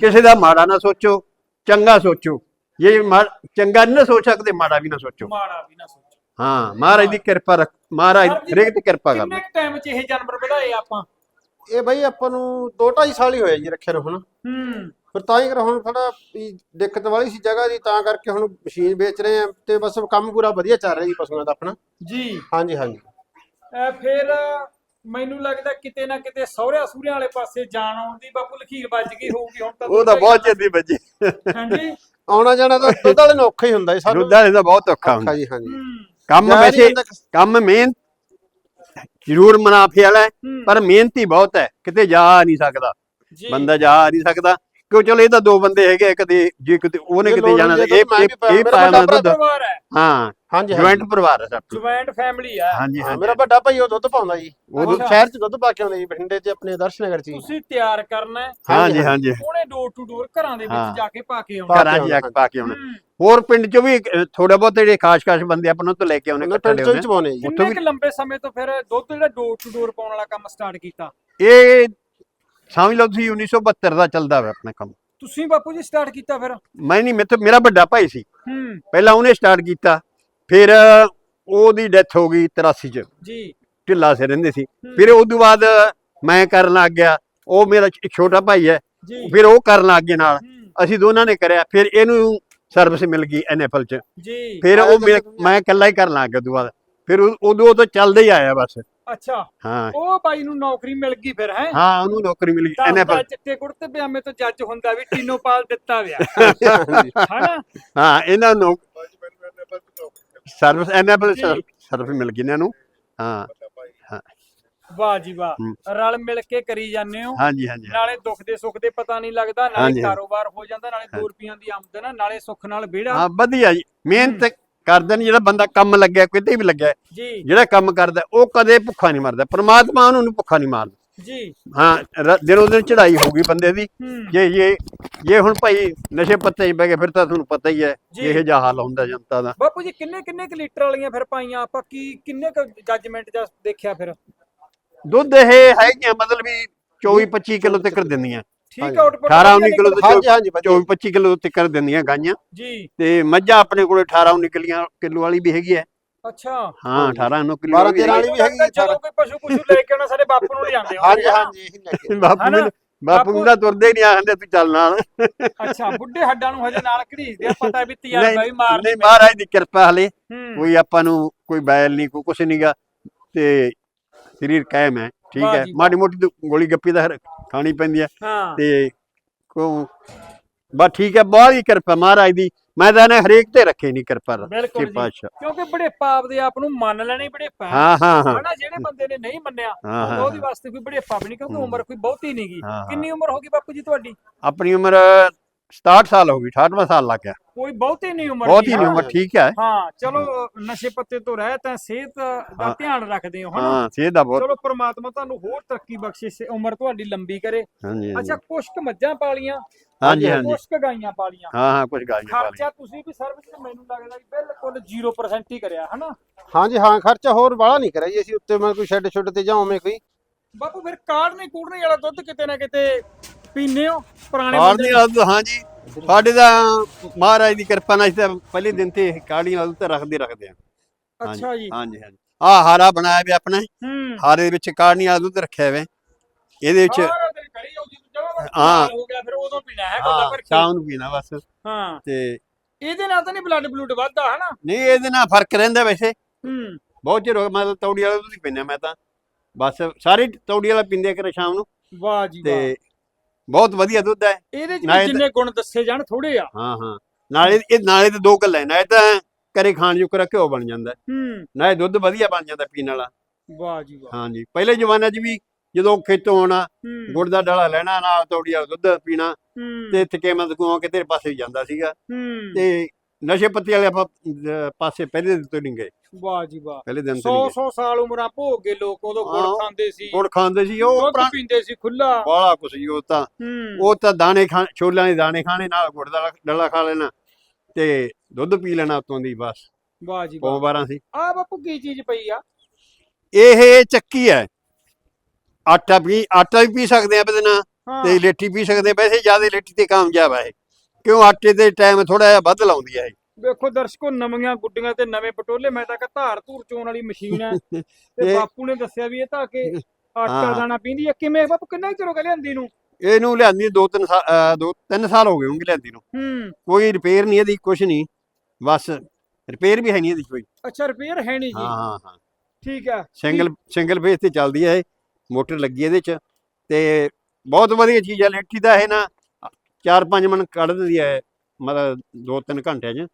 ਕਿਸੇ ਦਾ ਮਾੜਾ ਨਾ ਸੋਚੋ ਚੰਗਾ ਸੋਚੋ। ਜੇ ਮਾ- ਚੰਗਾ ਨਹੀਂ ਨਾ ਸੋਚ ਸਕਦੇ ਮਾੜਾ ਵੀ ਨਾ ਸੋਚੋ। ਮਾੜਾ ਵੀ ਨਾ ਸੋਚੋ। ਹਾਂ ਮਹਾਰਾਜ ਦੀ ਕਿਰਪਾ ਰੱਖ ਮਹਾਰਾਜ ਸਰ ਜੀ, ਹਰੇਕ ਦੀ ਕਿਰਪਾ ਕਰ ਕਿੰਨੇ ਟਾਈਮ 'ਚ ਇਹ ਜਾਨਵਰ ਵਧਾਏ ਆਪਾਂ? ਇਹ ਬਾਈ ਆਪਾਂ ਨੂੰ 2.5 ਸਾਲ ਹੀ ਹੋਇਆ ਜੀ ਰੱਖਿਆ ਨੂੰ ਹੁਣ। ਹੂੰ। ਫਿਰ ਤਾਂ ਹੀ ਕਰ ਹੁਣ ਥੋੜਾ ਦਿੱਕਤ ਵਾਲੀ ਸੀ ਜਗ੍ਹਾ ਦੀ ਤਾਂ ਕਰਕੇ ਹੁਣ ਮਸ਼ੀਨ ਵੇਚ ਰਹੇ ਆ ਤੇ ਬਸ ਕੰਮ ਪੂਰਾ ਵਧੀਆ ਚੱਲ ਰਿਹਾ ਜੀ ਪਸ਼ੂਆਂ ਦਾ ਆਪਣਾ। ਜੀ। ਹਾਂਜੀ ਹਾਂਜੀ। ਅਹ ਫਿਰ ਮੈਨੂੰ ਲੱਗਦਾ ਕਿਤੇ ਨਾ ਕਿਤੇ ਸਹੁਰਿਆਂ ਸੂਰਿਆਂ ਵਾਲੇ ਪਾਸੇ ਜਾਣ ਆਉਣ ਦੀ ਬਾਪੂ ਲਖੀਰ ਵੱਜ ਗਈ ਹੋਊਗੀ ਹੁਣ ਤਾਂ ਉਹ ਤਾਂ ਬਹੁਤ ਜਲਦੀ ਬੱਜੀ ਹਾਂਜੀ। ਆਉਣਾ ਜਾਣਾ ਤਾਂ ਦੁੱਧ ਵਾਲੇ ਨੂੰ ਔਖਾ ਹੀ ਹੁੰਦਾ ਜੀ ਸਾਨੂੰ ਦੁੱਧਾਂ ਦਾ ਬਹੁਤ ਔਖਾ ਹੁੰਦਾ ਔਖਾ ਜੀ ਹਾਂਜੀ। ਹੂੰ। ਕੰਮ ਵੈਸੇ। ਕੰਮ ਮਿਹਨਤ ਜ਼ਰੂਰ ਮੁਨਾਫੇ ਵਾਲਾ ਹੈ। ਪਰ ਮਿਹਨਤੀ ਬਹੁਤ ਹੈ ਕਿਤੇ ਜਾ ਨਹੀਂ ਸਕਦਾ। ਜੀ। ਬੰਦਾ ਜਾ ਨਹੀਂ ਸਕਦਾ। ਕਿਉਂ ਚਲੋ ਇਹ ਤਾਂ ਦੋ ਬੰਦੇ ਹੈਗੇ ਆ, ਕਦੇ ਜੇ ਕਿਤੇ ਉਹਨੇ ਕਿਤੇ ਜਾਣਾ ਇਹ ਇਹ ਪਾਇਆ ਨਾ ਦੁੱਧ ਪਰਿਵਾਰ ਹੈ। ਹਾਂ ਹਾਂਜੀ ਜੁਆਇੰਟ ਪਰਿਵਾਰ ਹੈ ਸਭ ਤੋਂ। ਜੁਆਇੰਟ ਫੈਮਿਲੀ ਹੈ। ਹਾਂਜੀ ਹਾਂ, ਮੇਰਾ ਵੱਡਾ ਭਾਈ ਉਹ ਦੁੱਧ ਪਾਉਂਦਾ ਜੀ। ਉਹ ਸ਼ਹਿਰ 'ਚ ਦੁੱਧ ਪਾ ਕੇ ਆਉਂਦਾ ਜੀ ਬਠਿੰਡੇ 'ਚ ਆਪਣੇ ਦਰਸ਼ਨ ਨਗਰ 'ਚ ਤੁਸੀਂ ਤਿਆਰ ਕਰਨਾ ਹਾਂਜੀ ਹਾਂਜੀ ਉਹਨੇ ਡੋਰ ਟੂ ਡੋਰ ਘਰਾਂ ਦੇ। ਵਿੱਚ ਜਾ ਕੇ ਪਾ ਕੇ ਪਾ ਆਉਣਾ। ਘਰਾਂ 'ਚ ਜਾ ਕੇ ਪਾ ਕੇ ਆਉਣਾ। ਹੂੰ। ਹੋਰ ਪਿੰਡ 'ਚ ਵੀ ਥੋੜਾ ਬਹੁਤ ਜਿਹੜੇ ਖਾਸ ਖਾਸ ਬੰਦੇ ਆਪਾਂ ਨੂੰ ਤੋਂ ਲੈ ਕੇ ਆਉਣੇ ਉਹਨਾਂ ਇਕੱਠੇ ਪਿੰਡ 'ਚੋਂ ਹੀ ਲਿਆਉਣੇ ਚਵਾਉਣੇ ਜੀ। ਉੱਥੋਂ ਵੀ ਲੰਬੇ ਸਮੇਂ ਤੋਂ ਫਿਰ ਦੁੱਧ ਜਿਹੜਾ ਡੋਰ ਟੂ ਡੋਰ ਪਾਉਣ ਵਾਲਾ ਕੰਮ ਸਟਾਰਟ ਕੀਤਾ? ਇਹ ਸਮਝ ਲਓ ਤੁਸੀਂ 1972 ਦਾ ਚੱਲਦਾ ਵਾ ਆਪਣਾ ਕੰਮ। ਤੁਸੀਂ ਬਾਪੂ ਜੀ ਸਟਾਰਟ ਕੀਤਾ ਫਿਰ? ਮੈਂ ਨਹੀਂ ਮੇਰੇ ਮੇਰਾ ਵੱਡਾ ਭਾਈ ਸੀ। ਹੂੰ। ਪਹਿਲਾਂ ਉਹਨੇ ਸਟਾਰਟ ਕੀਤਾ ਫਿਰ ਉਹਦੀ ਡੈਥ ਹੋ ਗਈ 83 ਚ। ਜੀ। ਢਿੱਲਾ ਸੇ ਰਹਿੰਦੇ ਸੀ। ਫਿਰ ਉਸ ਤੋਂ ਬਾਅਦ ਮੈਂ ਕਰਨ ਲੱਗ ਗਿਆ। ਉਹ ਮੇਰਾ ਇੱਕ ਛੋਟਾ ਭਾਈ ਹੈ। ਫਿਰ ਉਹ ਕਰਨ ਲੱਗ ਗਏ ਨਾਲ। ਅਸੀਂ ਦੋਨਾਂ ਨੇ ਕਰਿਆ। ਫਿਰ ਇਹਨੂੰ ਸਰਵਿਸ ਮਿਲ ਗਈ ਐਨਐਫਐਲ ਚ। ਜੀ। ਫਿਰ ਉਹ ਮੈਂ ਇਕੱਲਾ ਹੀ ਕਰਨ ਲੱਗ ਗਿਆ ਉਦੋਂ ਬਾਅਦ। ਫਿਰ ਉਹ- ਉਦੋਂ ਤੋਂ ਚੱਲਦਾ ਹੀ ਆਇਆ ਬਸ। ਅੱਛਾ। ਹਾਂ। ਉਹ ਬਾਈ ਨੂੰ ਨੌਕਰੀ ਮਿਲ ਗਈ ਫਿਰ ਹੈ? ਹਾਂ ਉਹਨੂੰ ਨੌਕਰੀ ਮਿਲ ਗਈ। ਦੱਸਦਾ ਐਨਐਫਐਲ ਚਿੱਟੇ ਕੁੜਤੇ ਪਜਾਮੇ ਤੋਂ ਜੱਜ ਹੁੰਦਾ ਵੀ ਟੀਨੋ ਪਾਲ ਦਿੱਤਾ ਵਿਆ। ਹਨਾ? ਹਾਂ ਇਹਨਾਂ ਨੂੰ ਸਰਵਿਸ ਜੀ। ਸਰਵਿਸ ਮਿਲ ਗਈ ਇਹਨਾਂ ਨੂੰ। ਹਾਂ ਵਾਹ ਜੀ ਵਾਹ। ਰਲ ਮਿਲ ਕੇ ਕਰੀ ਜਾਂਦੇ ਹੋ। ਹਾਂਜੀ ਹਾਂਜੀ। ਨਾਲੇ ਦੁੱਖ ਦੇ ਸੁੱਖ ਦੇ ਪਤਾ ਨਹੀਂ ਲੱਗਦਾ ਨਾਲੇ। ਕਾਰੋਬਾਰ ਹੋ ਜਾਂਦਾ ਨਾਲੇ 2 ਹਾਂਜੀ। ਰੁਪਈਆਂ ਦੀ ਆਮਦਨ ਨਾਲੇ ਸੁੱਖ ਨਾਲ ਵਿਹੜਾ। ਹਾਂ ਵਧੀਆ ਜੀ। ਮਿਹਨਤ ਕਰਦੇ ਨੇ ਜਿਹੜਾ ਬੰਦਾ ਕੰਮ ਲੱਗਿਆ ਕਿਤੇ ਵੀ ਲੱਗਿਆ ਜੀ। ਜਿਹੜਾ ਕੰਮ ਕਰਦਾ ਉਹ ਕਦੇ ਭੁੱਖਾ ਨਹੀਂ ਮਰਦਾ। ਪ੍ਰਮਾਤਮਾ ਉਹਨੂੰ ਭੁੱਖਾ ਨਹੀਂ ਮਾਰਦਾ। ਜੀ। ਹਾਂ ਰ- ਦਿਨੋਂ ਦਿਨ ਚੜਾਈ ਹੋਊਗੀ ਬੰਦੇ ਦੀ। ਹੂੰ। ਜੇ ਇਹ ਇਹ ਹੁਣ ਭਾਈ ਨਸ਼ੇ ਪੱਤੇ 'ਚ ਪੈ ਗਏ ਫਿਰ ਤਾਂ ਤੁਹਾਨੂੰ ਪਤਾ ਹੀ ਹੈ ਜੀ। ਇਹ ਜਿਹਾ ਹਾਲ ਹੁੰਦਾ ਜਨਤਾ ਦਾ। ਬਾਪੂ ਜੀ ਕਿੰਨੇ ਕਿੰਨੇ ਕੁ ਲੀਟਰ ਵਾਲੀਆਂ ਫਿਰ ਪਾਈਆਂ? ਆਪਾਂ ਕੀ ਕਿੰਨੇ ਕੁ ਜੱਜਮੈਂਟ ਜਾਂ ਦੇਖਿਆ ਫਿਰ? ਦੁੱਧ ਇਹ ਹੈਗੀਆਂ ਮਤਲਬ ਵੀ 24 25 ਕਿਲੋ ਤੱਕ ਦਿੰਦੀਆਂ। ਠੀਕ। ਹੈ ਆਊਟਪੁੱਟ 18 19 ਕਿਲੋ ਤੋਂ ਹਾਂਜੀ ਹਾਂਜੀ ਵਧੀਆ 24 25 ਕਿਲੋ ਤੱਕ ਦਿੰਦੀਆਂ ਗਾਈਆਂ। ਜੀ। ਤੇ ਮੱਝਾਂ ਆਪਣੇ ਕੋਲੇ 18 19 ਕਿਲੀਆਂ ਕਿਲੋ ਵਾਲੀ ਵੀ ਹੈਗੀ ਹੈ ਅੱਛਾ। ਹਾਂ 18 19 ਕਿਲੋ 12 ਵਾਲੀ ਵੀ 13 ਹੈਗੀ ਵਾਲੀ ਵੀ ਹੈਗੀ ਹੈ ਜਦੋਂ ਕੋਈ ਪਸ਼ੂ ਪੁਸ਼ੂ ਲੈ ਕੇ ਆਉਣਾ ਸਾਡੇ ਬਾਪੂ ਨੂੰ ਲਿਆਉਂਦੇ ਹਾਂਜੀ ਹਾਂਜੀ ਇਹੀ ਲੈ ਕੇ ਹੈ। ਬਾਪੂ? ਨੇ ਬਾਪੂ ਨੂੰ ਤਾਂ ਤੁਰਦੇ ਹੀ ਨਹੀਂ ਆਖਦੇ ਤੂੰ ਚੱਲ ਨਾਲ। ਅੱਛਾ ਬੁੱਢੇ ਹੱਡਾਂ ਨੂੰ ਹਜੇ ਨਾਲ ਘੜੀਸਦੇ ਆ ਪਤਾ ਵੀ ਤਜਰਬਾ ਵੀ ਨਹੀਂ ਮਾਰਦੇ ਨਹੀਂ ਮਹਾਰਾਜ ਦੀ ਕਿਰਪਾ ਹਲੇ। ਹੂੰ। ਕੋਈ ਆਪਾਂ ਨੂੰ ਕੋਈ ਬੈਲ ਨਹੀਂ ਕੋਈ ਕੁਛ ਨਹੀਂਗਾ ਤੇ ਸਰੀਰ ਕਾਇਮ ਹੈ। ਠੀਕ ਵਾਹ ਹੈ ਜੀ। ਮਾੜੀ ਮੋਟੀ ਤਾਂ ਗੋਲੀ ਗੱਪੀ ਹਰ- ਖਾਣੀ ਪੈਂਦੀ ਹੈ ਹਾਂ ਤੇ ਕੋ ਬਸ ਠੀਕ ਹੈ ਬਹੁਤ ਹੀ ਕਿਰਪਾ ਮਹਾਰਾਜ ਦੀ ਮੈਂ ਤਾਂ ਇਹਨੇ ਹਰੇਕ ਤੇ ਰੱਖੇ ਨਹੀਂ ਕਿਰਪਾ ਦਾ ਬਿਲਕੁਲ ਜੀ। ਪਾਤਸ਼ਾਹ ਕਿਉਂਕਿ ਬੜੇਪਾ ਆਪਦੇ ਆਪ ਨੂੰ ਮੰਨ ਲੈਣੇ ਬੜੇਪਾ ਹੈ। ਹਾਂ ਹਾਂ ਹਾਂ ਹਨਾ ਜਿਹੜੇ ਬੰਦੇ ਨੇ ਨਹੀਂ ਮੰਨਿਆ ਹਾਂ, ਹਾਂ, ਉਹਦੀ ਵਾਸਤੇ ਕੋਈ ਬੜੇਪਾ ਵੀ ਨਹੀਂ ਕਿਉਂਕਿ ਹੂੰ। ਉਮਰ ਕੋਈ ਬਹੁਤੀ ਨਹੀਂਗੀ ਹਾਂ, ਹਾਂ। ਕਿੰਨੀ ਉਮਰ ਹੋ ਗਈ ਬਾਪੂ ਜੀ ਤੁਹਾਡੀ ਆਪਣੀ ਉਮਰ 67 ਸਾਲ ਹੋ ਗਈ 68ਵਾਂ ਸਾਲ ਲੱਗ ਗਿਆ ਕੋਈ ਬਹੁਤੀ ਨਹੀਂ ਉਮਰ ਬਹੁਤ ਹੀ ਨਹੀਂ ਹਾਂ। ਉਮਰ ਠੀਕ ਹੈ। ਹਾਂ ਚਲੋ ਨਸ਼ੇ ਪੱਤੇ ਤੋਂ ਰਹਿ ਤਾਂ ਸਿਹਤ ਦਾ ਹਾਂ। ਧਿਆਨ ਰੱਖਦੇ ਹੋ ਹਾਂ ਸਿਹਤ ਦਾ ਬਹੁਤ ਚਲੋ ਪ੍ਰਮਾਤਮਾ ਤੁਹਾਨੂੰ ਹੋਰ ਤਰੱਕੀ ਬਖਸ਼ੇ ਸੇ ਉਮਰ ਤੁਹਾਡੀ ਲੰਬੀ ਕਰੇ। ਅੱਛਾ ਕੁਛ ਕੁ ਮੱਝਾਂ ਪਾਲੀਆਂ ਹਾਂਜੀ ਹਾਂਜੀ। ਕੁਛ ਕੁ ਗਾਈਆਂ ਪਾਲੀਆਂ। ਹਾਂ ਹਾਂ ਕੁਝ ਗਾਲੀਆਂ ਪਾ ਖਰਚਾ ਤੁਸੀਂ ਵੀ ਸਰਵਿਸ ਤੇ ਮੈਨੂੰ ਲੱਗਦਾ ਬਿਲਕੁਲ 0% ਹੀ ਕਰਿਆ ਹਨਾ? ਹਾਂਜੀ ਹਾਂ ਖਰਚਾ ਹੋਰ ਵਾਲਾ ਨਹੀਂ ਕਰਿਆ ਜੀ ਅਸੀਂ ਉੱਤੇ ਮੈਂ ਕੋਈ ਸ਼ੈੱਡ ਸ਼ੁੱਡ ਤੇ ਜਾਵਾਂ ਕੋਈ। ਬਾਪੂ ਫਿਰ ਕਾੜਨੇ ਕੂੜਨੇ ਵਾਲਾ ਦੁੱਧ ਕਿਤੇ ਨਾ ਕਿਤੇ ਪੀਨੇ ਹੋ ਪੁਰਾਣੇ ਕਾੜ ਬੰਦੇ ਦੀ ਹਾਲਤ ਹਾਂਜੀ। ਸਾਡੇ ਦਾ ਮਹਾਰਾਜ ਦੀ ਕਿਰਪਾ ਨਾਲ ਅਸੀਂ ਤਾਂ ਪਹਿਲੇ ਦਿਨ ਤੇ ਕਾੜੀਆਂ ਹਾਲਤ ਰੱਖਦੇ ਰੱਖਦੇ ਆ ਅੱਛਾ ਜੀ। ਹਾਂਜੀ ਹਾਂਜੀ। ਆ ਹਾਰਾ ਬਣਾਇਆ ਵੀ ਆਪਣਾ। ਹੂੰ। ਹਾਰੇ ਦੇ ਵਿੱਚ ਕਾੜਨੀ ਵਾਲਾ ਦੁੱਧ ਰੱਖਿਆ ਹੋਇਆ। ਇਹਦੇ ਵਿੱਚ ਸਾਰਾ ਦਿਨ ਕੜੀ ਆਉਂਦੀ ਤੂੰ ਜਮਾ ਹਾਂ। ਹੋ ਗਿਆ ਫਿਰ ਉਦੋਂ ਪੀਣਾ ਹੈ ਗੋਲਾ ਹਾਂ ਭਰ ਕੇ। ਸ਼ਾਮ ਨੂੰ ਪੀਣਾ ਬਸ। ਹਾਂ। ਤੇ ਇਹਦੇ ਨਾਲ ਤਾਂ ਨਹੀਂ ਬਲੱਡ ਬਲੂਡ ਵੱਧਦਾ ਹਨਾ? ਨਹੀਂ ਇਹਦੇ ਨਾਲ ਫ਼ਰਕ ਰਹਿੰਦਾ ਵੈਸੇ। ਹੂੰ। ਬਹੁਤ ਚਿਰ ਹੋ ਗਿਆ ਮੈਂ ਤਾਂ ਤੌੜੀ ਵਾਲਾ ਦੁੱਧ ਹੀ ਪੀਂਦਾ ਮੈਂ ਤਾਂ ਬਸ ਸਾਰੇ ਤੌੜੀ ਵਾਲਾ ਪੀਂਦੇ ਕਰੇ ਸ਼ਾਮ ਨੂੰ। ਵਾਹ ਜੀ ਵਾਹ। ਤੇ ਬਹੁਤ ਵਧੀਆ ਦੁੱਧ ਹੈ। ਇਹਦੇ ਚ ਨਾ ਵੀ ਇਹ- ਜਿੰਨੇ ਗੁਣ ਦੱਸੇ ਜਾਣ ਥੋੜੇ ਆ। ਹਾਂ ਹਾਂ। ਨਾਲੇ ਇਹ ਨਾਲੇ ਤੇ ਦੋ ਗੱਲਾਂ ਹੈ, ਨਾਲੇ ਤਾਂ ਘਰੇ ਖਾਣ ਜੋਕਰਾ ਘਿਓ ਬਣ ਜਾਂਦਾ ਹੈ, ਹੂੰ। ਨਾਲੇ ਦੁੱਧ ਵਧੀਆ ਬਣ ਜਾਂਦਾ ਪੀਣ ਵਾਲਾ। ਵਾਹ ਜੀ ਵਾਹ। ਹਾਂਜੀ। ਪਹਿਲੇ ਜ਼ਮਾਨੇ 'ਚ ਵੀ ਜਦੋਂ ਖੇਤੋਂ ਆਉਣਾ ਹੂੰ। ਗੁੜ ਦਾ ਡਾਲਾ ਲੈਣਾ ਨਾਲ ਤੌੜੀ ਵਾਲਾ ਦੁੱਧ ਪੀਣਾ ਹੂੰ। ਤੇ ਥਕੇਮਤ ਕੋ ਕੇ ਤੇਰੇ ਪਾਸੇ ਜਾਂਦਾ ਸੀਗਾ। ਹੂੰ। ਤੇ ਨਸ਼ੇ ਪੱਤੇ ਵਾਲੇ ਆਪਾਂ ਅਹ, ਪਾਸੇ ਪਹਿਲੇ ਦਿਨ ਤੋਂ ਨਹੀਂ ਗਏ। ਵਾਹ ਜੀ ਵਾਹ। ਪਹਿਲੇ ਦਿਨ 100 ਤੋਂ ਨਹੀਂ 100 ਸਾਲ ਉਮਰਾਂ ਭੋਗ ਗਏ ਲੋਕ ਉਦੋਂ ਗੁੜ ਹਾਂ। ਖਾਂਦੇ ਸੀ। ਗੁੜ ਖਾਂਦੇ ਸੀ ਉਹ ਦੁੱਧ ਪੁਰਾਣਾ ਪੀਂਦੇ ਸੀ ਖੁੱਲਾ ਬਾਲਾ ਕੁਛ ਸੀ ਉਹ ਤਾਂ ਹੂੰ। ਉਹ ਤਾਂ ਦਾਣੇ ਖਾ ਛੋਲਿਆਂ ਦੇ ਦਾਣੇ ਖਾਣੇ ਨਾਲ ਗੁੜ ਦਾ ਡੱਲਾ ਖਾ ਲੈਣਾ ਤੇ ਦੁੱਧ ਪੀ ਲੈਣਾ ਉਤੋਂ ਦੀ ਬਸ। ਵਾਹ ਜੀ ਪੌ ਵਾਹ। 12 ਸੀ। ਆ ਬਾਪੂ ਕੀ ਚੀਜ਼ ਪਈ ਆ? ਇਹ ਚੱਕੀ ਹੈ। ਆਟਾ ਵੀ ਆਟਾ ਵੀ ਪੀ ਸਕਦੇ ਆ ਇਹਦੇ ਨਾਲ ਹਾਂ। ਤੇ ਲੇਠੀ ਪੀ ਸਕਦੇ ਆ। ਵੈਸੇ ਜ਼ਿਆਦਾ ਲੇਠੀ ਤੇ ਕਾਮਯਾਬ ਹੈ ਇਹ। ਕਿਉਂ ਆਟੇ ਦੇ ਟਾਈਮ ਥੋੜਾ ਜਿਹਾ ਵੱਧ ਲਾਉਂਦੀ ਹੈ ਇਹ? ਵੇਖੋ ਦਰਸ਼ਕੋ ਨਵੀਆਂ ਗੁੱਡੀਆਂ ਤੇ ਨਵੇਂ ਪਟੋਲੇ ਮੈਂ ਤਾਂ ਕਿ ਧਾਰ ਧੂਰ ਚੋਣ ਵਾਲੀ ਮਸ਼ੀਨ ਹੈ ਤੇ ਇਹ- ਬਾਪੂ ਨੇ ਦੱਸਿਆ ਵੀ ਇਹ ਤਾਂ ਕਿ ਆਟਾ ਹਾਂ। ਦਾਣਾ ਪੀਂਦੀ ਹੈ ਕਿਵੇਂ ਬਾਪੂ ਕਿੰਨਾ ਚਿਰ ਹੋ ਗਿਆ ਲਿਆਂਦੀ ਨੂੰ? ਇਹਨੂੰ ਲਿਆਂਦੀ ਦੋ ਤਿੰਨ ਸਾਲ ਅਹ, ਦੋ ਤਿੰਨ ਸਾਲ ਹੋ ਗਏ ਹੋਣਗੇ ਲਿਆਂਦੀ ਨੂੰ। ਹੂੰ। ਕੋਈ ਰਿਪੇਅਰ ਨਹੀਂ ਇਹਦੀ ਕੁਛ ਨਹੀਂ। ਬਸ ਰਿਪੇਅਰ ਵੀ ਹੈ ਨਹੀਂ ਇਹਦੀ ਕੋਈ। ਅੱਛਾ ਰਿਪੇਅਰ ਹੈ ਨਹੀਂ ਹਾਂ ਜੀ। ਹਾਂ ਹਾਂ ਠੀਕ ਹੈ ਸਿੰਗਲ ਸਿੰਗਲ ਫੇਸ ਤੇ ਚੱਲਦੀ ਹੈ ਇਹ। ਮੋਟਰ ਲੱਗੀ ਇਹਦੇ ਚ। ਤੇ ਬਹੁਤ ਵਧੀਆ ਚੀਜ਼ ਹੈ ਲੇਠੀ ਦਾ ਇਹ ਨਾ। 4-5 ਮਣ ਕੱਢ ਦਿੰਦੀ ਹੈ ਮਤਲਬ 2-3 ਘੰਟਿਆਂ 'ਚ।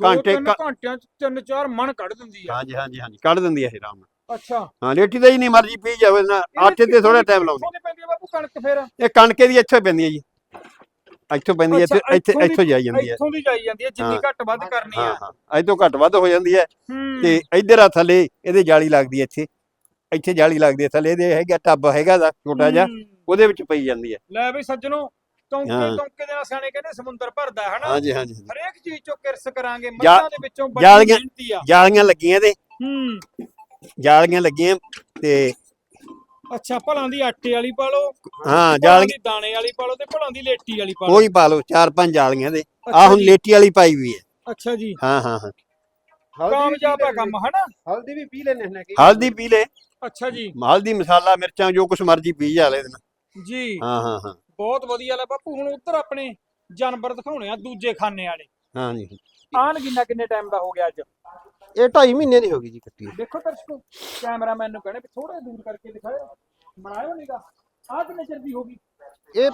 ਘੰਟੇ ਘੰਟਿਆਂ ਚ ਤਿੰਨ ਚਾਰ ਮਣ ਕੱਢ ਦਿੰਦੀ ਆ ਹਾਂਜੀ ਹਾਂਜੀ ਹਾਂਜੀ ਕੱਢ ਦਿੰਦੀ ਹੈ ਇਹ ਆਰਾਮ ਨਾਲ। ਅੱਛਾ। ਹਾਂ ਲੇਠੀ ਦਾ ਹੀ ਨਹੀਂ ਮਰਜ਼ੀ ਪੀ ਜਾਵੇ ਨਾ ਆਟੇ ਤੇ ਥੋੜਾ ਟਾਈਮ ਲਾਉਂਦੀ। ਕਿੱਥੋਂ ਦੀ ਪੈਂਦੀ ਆ ਬਾਪੂ ਕਣਕ ਫਿਰ? ਇਹ ਕਣਕੇ ਦੀ ਇੱਥੋਂ ਪੈਂਦੀ ਹੈ ਜੀ। ਇੱਥੋਂ ਪੈਂਦੀ ਹੈ ਅੱਛਾ, ਇੱਥੇ ਇੱਥੇ ਜਾਈ ਜਾਂਦੀ ਹੈ ਇੱਥੋਂ ਦੀ ਜਾਈ ਜਾਂਦੀ ਹੈ ਜਿੰਨੀ ਹਾਂ। ਘੱਟ ਵੱਧ ਕਰਨੀ ਹਾਂ ਆ ਹਾਂ ਇੱਥੋਂ ਘੱਟ ਵੱਧ ਹੋ ਜਾਂਦੀ ਹੈ ਹੂੰ। ਤੇ ਇੱਧਰ ਆ ਥੱਲੇ ਇਹਦੇ ਜਾਲੀ ਲੱਗਦੀ ਹੈ ਇੱਥੇ। ਇੱਥੇ ਜਾਲੀ ਲੱਗਦੀ ਹੈ ਥੱਲੇ ਇਹਦੇ ਹੈਗਾ ਟੱਬ ਹੈਗਾ ਦਾ ਛੋਟਾ ਜਿਹਾ ਹੂੰ। ਉਹਦੇ ਵਿੱਚ ਪਈ ਜਾਂਦੀ ਹੈ ਲੈ ਵੀ ਸੱਜਣੋ ਟੌਂਕੇ ਹਾਂ। ਟੌਂਕੇ ਦੇ ਨਾਲ ਸਿਆਣੇ ਕਹਿੰਦੇ ਸਮੁੰਦਰ ਭਰਦਾ ਹੈ ਹਨਾ? ਹਾਂਜੀ ਹਾਂਜੀ ਹਰੇਕ ਚੀਜ਼ ਚੋਂ ਕਿਰਸ ਕਰਾਂਗੇ ਮੱਝਾਂ ਦੇ ਵਿੱਚੋਂ ਬੜੀ ਜਾਲੀਆਂ- ਮਿਹਨਤੀ ਆ। ਜਾਲੀਆਂ ਲੱਗੀਆਂ ਇਹਦੇ ਹੂੰ। ਜਾਲੀਆਂ ਲੱਗੀਆਂ ਤੇ ਅੱਛਾ ਭਲਾਂ ਦੀ ਆਟੇ ਵਾਲੀ ਪਾ ਲਓ ਹਾਂ ਭਲਾਂ ਜਾਲੀਆਂ ਦੀ ਦਾਣੇ ਵਾਲੀ ਪਾ ਲਓ ਤੇ ਭਲਾਂ ਦੀ ਲੇਟੀ ਵਾਲੀ ਪਾ ਲਓ। ਕੋਈ ਪਾ ਲਓ ਚਾਰ ਪੰਜ ਜਾਲੀਆਂ ਦੇ। ਆ ਅੱਛਾ ਹੁਣ ਜੀ, ਲੇਟੀ ਵਾਲੀ ਪਾਈ ਵੀ ਹੈ। ਅੱਛਾ ਜੀ। ਹਾਂ ਹਾਂ ਹਾਂ। ਕਾਮਯਾਬ ਲੈਂਦੇ ਕੰਮ ਹਨਾ? ਹਲਦੀ ਵੀ ਪੀ ਲੈਣੇ ਨੇ ਹਲਦੀ ਪੀ ਲੈ। ਅੱਛਾ ਜੀ। ਹਲਦੀ ਮਸਾਲਾ ਮਿਰਚਾਂ ਜੋ ਕੁਛ ਮਰਜ਼ੀ ਪੀ ਜਾ ਲੈ ਇਹਦੇ ਨਾਲ ਜੀ। ਹਾਂ ਹਾਂ ਹਾਂ। ਬਹੁਤ ਵਧੀਆ ਲੈ ਬਾਪੂ ਹੁਣ ਉੱਧਰ ਆਪਣੇ ਜਾਨਵਰ ਦਿਖਾਉਣੇ ਆ ਦੂਜੇ ਖਾਨੇ ਵਾਲੇ। ਹਾਂ ਜੀ ਆਹ ਨਗੀਨਾ ਕਿੰਨੇ ਟਾਈਮ ਦਾ ਹੋ ਗਿਆ ਅੱਜ? ਇਹ 2.5 ਮਹੀਨੇ ਦੀ ਹੋ ਗਈ ਜੀ ਕੱਟੀ ਦੇਖੋ ਦਰਸ਼ਕੋ ਕੈਮਰਾਮੈਨ ਨੂੰ ਕਹਿੰਦੇ ਵੀ ਥੋੜਾ ਦੂਰ ਕਰਕੇ ਦਿਖਾਓ ਬਣਾਇਓ ਨੀਗਾ। ਆਹ ਕਿੰਨੇ ਚਿਰ ਦੀ ਹੋ ਗਈ? ਇਹ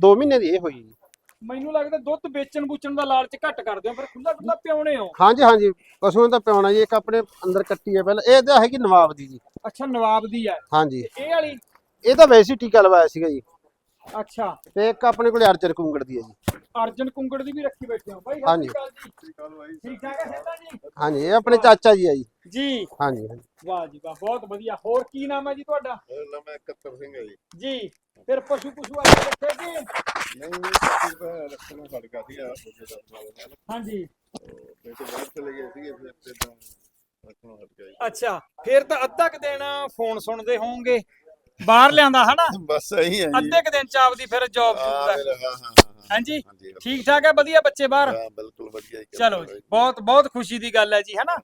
2 ਮਹੀਨੇ ਦੀ ਇਹ ਹੋਈ ਜੀ। ਮੈਨੂੰ ਲੱਗਦਾ ਦੁੱਧ ਵੇਚਣ ਬੂਚਣ ਦਾ ਲਾਲਚ ਘੱਟ ਕਰਦੇ ਹੋ ਫਿਰ ਖੁੱਲਾ ਖੁੱਲਾ ਪਿਉਣੇ ਹੋ। ਹਾਂਜੀ ਹਾਂਜੀ। ਪਸ਼ੂਆਂ ਦਾ ਪਿਆਉਣਾ ਜੀ ਇੱਕ ਆਪਣੇ ਅੰਦਰ ਕੱਟੀ ਹੈ ਪਹਿਲਾਂ। ਇਹ ਤਾਂ ਹੈਗੀ ਨਵਾਬ ਦੀ ਜੀ। ਅੱਛਾ ਨਵਾਬ ਦੀ ਹੈ। ਹਾਂਜੀ। ਇਹ ਵਾਲੀ? ਇਹ ਤਾਂ ਵੈਸੇ ਹੀ ਟੀਕਾ ਲਵਾਇਆ ਸੀਗਾ ਜੀ। ਅੱਛਾ। ਤੇ ਇੱਕ ਆਪਣੇ ਕੋਲੇ ਅਰਜਨ ਕੁੰਗੜ ਦੀ ਹੈ ਜੀ। ਅਰਜਨ ਕੁੰਗੜ ਦੀ ਵੀ ਰੱਖੀ ਬੈਠੇ ਹੋ। ਬਾਈ ਹਾਂਜੀ। ਠੀਕ ਠਾਕ ਹੈ ਸੇਤਾ ਜੀ? ਹਾਂਜੀ ਇਹ ਆਪਣੇ ਚਾਚਾ ਜੀ ਹੈ ਜੀ। ਜੀ। ਹਾਂਜੀ ਹਾਂਜੀ। ਵਾਹ ਜੀ ਵਾਹ ਬਹੁਤ ਵਧੀਆ। ਹੋਰ ਕੀ ਨਾਮ ਹੈ ਜੀ ਤੁਹਾਡਾ? ਮੇਰਾ ਨਾਮ ਹੈ ਕੱਤਰ ਸਿੰਘ ਹੈ ਜੀ। ਜੀ ਫਿਰ ਪਸ਼ੂ ਪਸ਼ੂ ਆ ਰੱਖੇ ਜੀ? ਨਹੀਂ ਨਹੀਂ ਤਾਂ ਰੱਖਣਾ ਛੱਡ ਗਿਆ ਸੀ ਆ ਉਹਦੇ ਦਾ ਨਾਲ ਹਾਂਜੀ। ਬੇਟੇ ਬਾਹਰ ਚਲੇ ਗਏ ਸੀਗੇ ਫਿਰ ਤੇ ਤਾਂ ਰੱਖਣਾ ਛੱਡ ਗਿਆ ਜੀ ਅੱਛਾ ਫਿਰ ਤਾਂ ਅੱਧਾ ਕੁ ਦਿਨ ਫੋਨ ਸੁਣਦੇ ਹੋਵੋਗੇ। ਬਾਹਰ ਲਿਆਂਦਾ ਹਨਾ? ਬਸ ਇਹੀ ਹੈ ਜੀ। ਅੱਧੇ ਕੁ ਦਿਨ ਚ ਆਪਦੀ ਫਿਰ ਜੌਬ ਹਾਂ ਹਾਂ ਹਾਂਜੀ? ਠੀਕ ਠਾਕ ਹੈ ਵਧੀਆ ਬੱਚੇ ਬਾਹਰ? ਹਾਂ ਬਿਲਕੁਲ ਵਧੀਆ ਚਲੋ ਜੀ ਬਹੁਤ ਬਹੁਤ ਖੁਸ਼ੀ ਦੀ ਗੱਲ ਹੈ ਜੀ ਹਨਾ।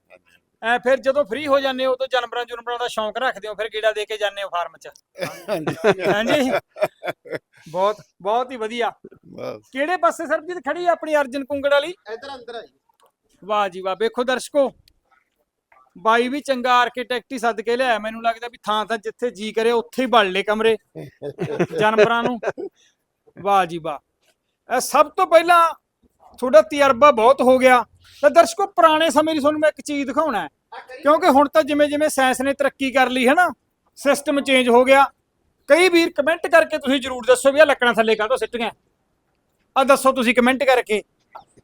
ਐ ਫਿਰ ਜਦੋਂ ਫ੍ਰੀ ਹੋ ਜਾਂਦੇ ਹੋ ਉਦੋਂ ਜਾਨਵਰਾਂ ਜੁਨਵਰਾਂ ਦਾ ਸ਼ੌਂਕ ਰੱਖਦੇ ਹੋ ਫਿਰ ਗੇੜਾ ਦੇ ਕੇ ਜਾਂਦੇ ਹੋ ਫਾਰਮ 'ਚ? ਹਾਂਜੀ। ਹਾਂਜੀ। ਬਹੁਤ ਬਹੁਤ ਹੀ ਵਧੀਆ। ਬਸ। ਕਿਹੜੇ ਪਾਸੇ ਸਰਬਜੀਤ ਖੜੀ ਆ ਆਪਣੀ ਅਰਜਨ ਕੁੰਗੜ ਵਾਲੀ? ਇਧਰ ਅੰਦਰ ਜੀ। ਵਾਹ ਜੀ ਵਾਹ ਵੇਖੋ ਦਰਸ਼ਕੋ। ਬਾਈ ਵੀ ਚੰਗਾ ਆਰਕੀਟੈਕਟ ਹੀ ਸੱਦ ਕੇ ਲਿਆ ਮੈਨੂੰ ਲੱਗਦਾ ਵੀ ਥਾਂ ਤਾਂ ਜਿੱਥੇ ਜੀ ਕਰੇ, ਉੱਥੇ ਹੀ ਬਣ ਲੇ ਕਮਰੇ ਜਾਨਵਰਾਂ ਨੂੰ। ਵਾਹ ਜੀ ਵਾਹ। ਇਹ ਸਭ ਤੋਂ ਪਹਿਲਾਂ ਤੁਹਾਡਾ ਤਜਰਬਾ ਬਹੁਤ ਹੋ ਗਿਆ। ਤਾਂ ਦਰਸ਼ਕੋ, ਪੁਰਾਣੇ ਸਮੇਂ ਦੀ ਤੁਹਾਨੂੰ ਮੈਂ ਇੱਕ ਚੀਜ਼ ਦਿਖਾਉਣਾ ਕਿਉਂਕਿ ਹੁਣ ਤਾਂ ਜਿਵੇਂ ਜਿਵੇਂ ਸਾਇੰਸ ਨੇ ਤਰੱਕੀ ਕਰ ਲਈ ਹੈ ਨਾ ਸਿਸਟਮ ਚੇਂਜ ਹੋ ਗਿਆ। ਕਈ ਵੀਰ ਕਮੈਂਟ ਕਰਕੇ ਤੁਸੀਂ ਜਰੂਰ ਦੱਸੋ ਵੀ ਆ ਲੱਕੜਾਂ ਥੱਲੇ ਕਾਹਤੋਂ ਸਿੱਟੀਆਂ। ਆ ਦੱਸੋ ਤੁਸੀਂ ਕਮੈਂਟ ਕਰਕੇ।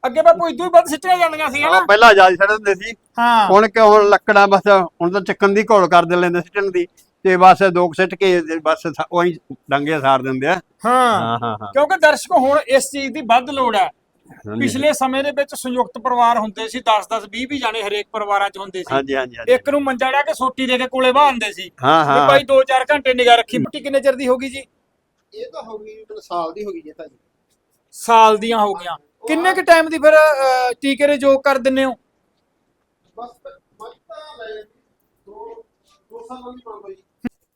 ਅੱਗੇ ਬਾਪੂ ਇਦੋਂ ਹੀ ਵੱਧ ਸਿੱਟੀਆਂ ਜਾਂਦੀਆਂ ਸੀ, ਹਨਾ। ਪਹਿਲਾਂ ਆਜ਼ਾਦ ਛੱਡ ਦਿੰਦੇ ਸੀ। ਹਾਂ। ਹੁਣ ਕਿ ਹੁਣ ਲੱਕੜਾਂ ਬਸ ਹੁਣ ਤਾਂ ਚੱਕਣ ਦੀ ਘੋਲ ਕਰ ਦੇ ਲੈਂਦੇ ਸਿੱਟਣ ਦੀ। ਤੇ ਬਸ ਦੋ ਕੁ ਸਿੱਟ ਕੇ ਤੇ ਬਸ ਉਹੀ ਡੰਗੇ ਸਾਰ ਦਿੰਦੇ ਆ। ਹਾਂ। ਹਾਂ ਹਾਂ ਹਾਂ। ਕਿਉਂਕਿ ਦਰਸ਼ਕੋ ਹੁਣ ਇਸ ਚੀਜ਼ ਦੀ ਵੱਧ ਲੋੜ ਹੈ। ਪਿਛਲੇ ਸਮੇਂ ਦੇ ਵਿੱਚ ਸੰਯੁਕਤ ਪਰਿਵਾਰ ਹੁੰਦੇ ਸੀ 10 10 20 20 ਜਾਣੇ ਹਰੇਕ ਪਰਿਵਾਰਾਂ 'ਚ ਹੁੰਦੇ ਸੀ। ਹਾਂਜੀ ਹਾਂਜੀ। ਇੱਕ ਨੂੰ ਮੰਜਾ ਡਾ ਕੇ ਸੋਟੀ ਦੇ ਕੇ ਕੋਲੇ ਬਾਹੰਦੇ ਸੀ। ਹਾਂ ਹਾਂ। ਭਾਈ 2-4 ਘੰਟੇ ਨਿਗਾਹ ਰੱਖੀ ਮੁੱਟੀ ਕਿੰਨੇ ਚਿਰ ਦੀ ਹੋਗੀ ਜੀ? ਇਹ ਤਾਂ ਹੋ ਗਈ ਮਤਲਬ ਸਾਲ ਦੀ ਹੋ ਗਈ ਇਹ ਤਾਂ ਜੀ ਸਾਲ ਦੀਆਂ ਹੋ ਗਈਆਂ। ਕਿੰਨੇ ਕੁ ਟਾਈਮ ਦੀ ਫਿਰ ਟੀਕੇ ਦੇ ਜੋਗ ਕਰ ਦਿੰਨੇ ਹੋ?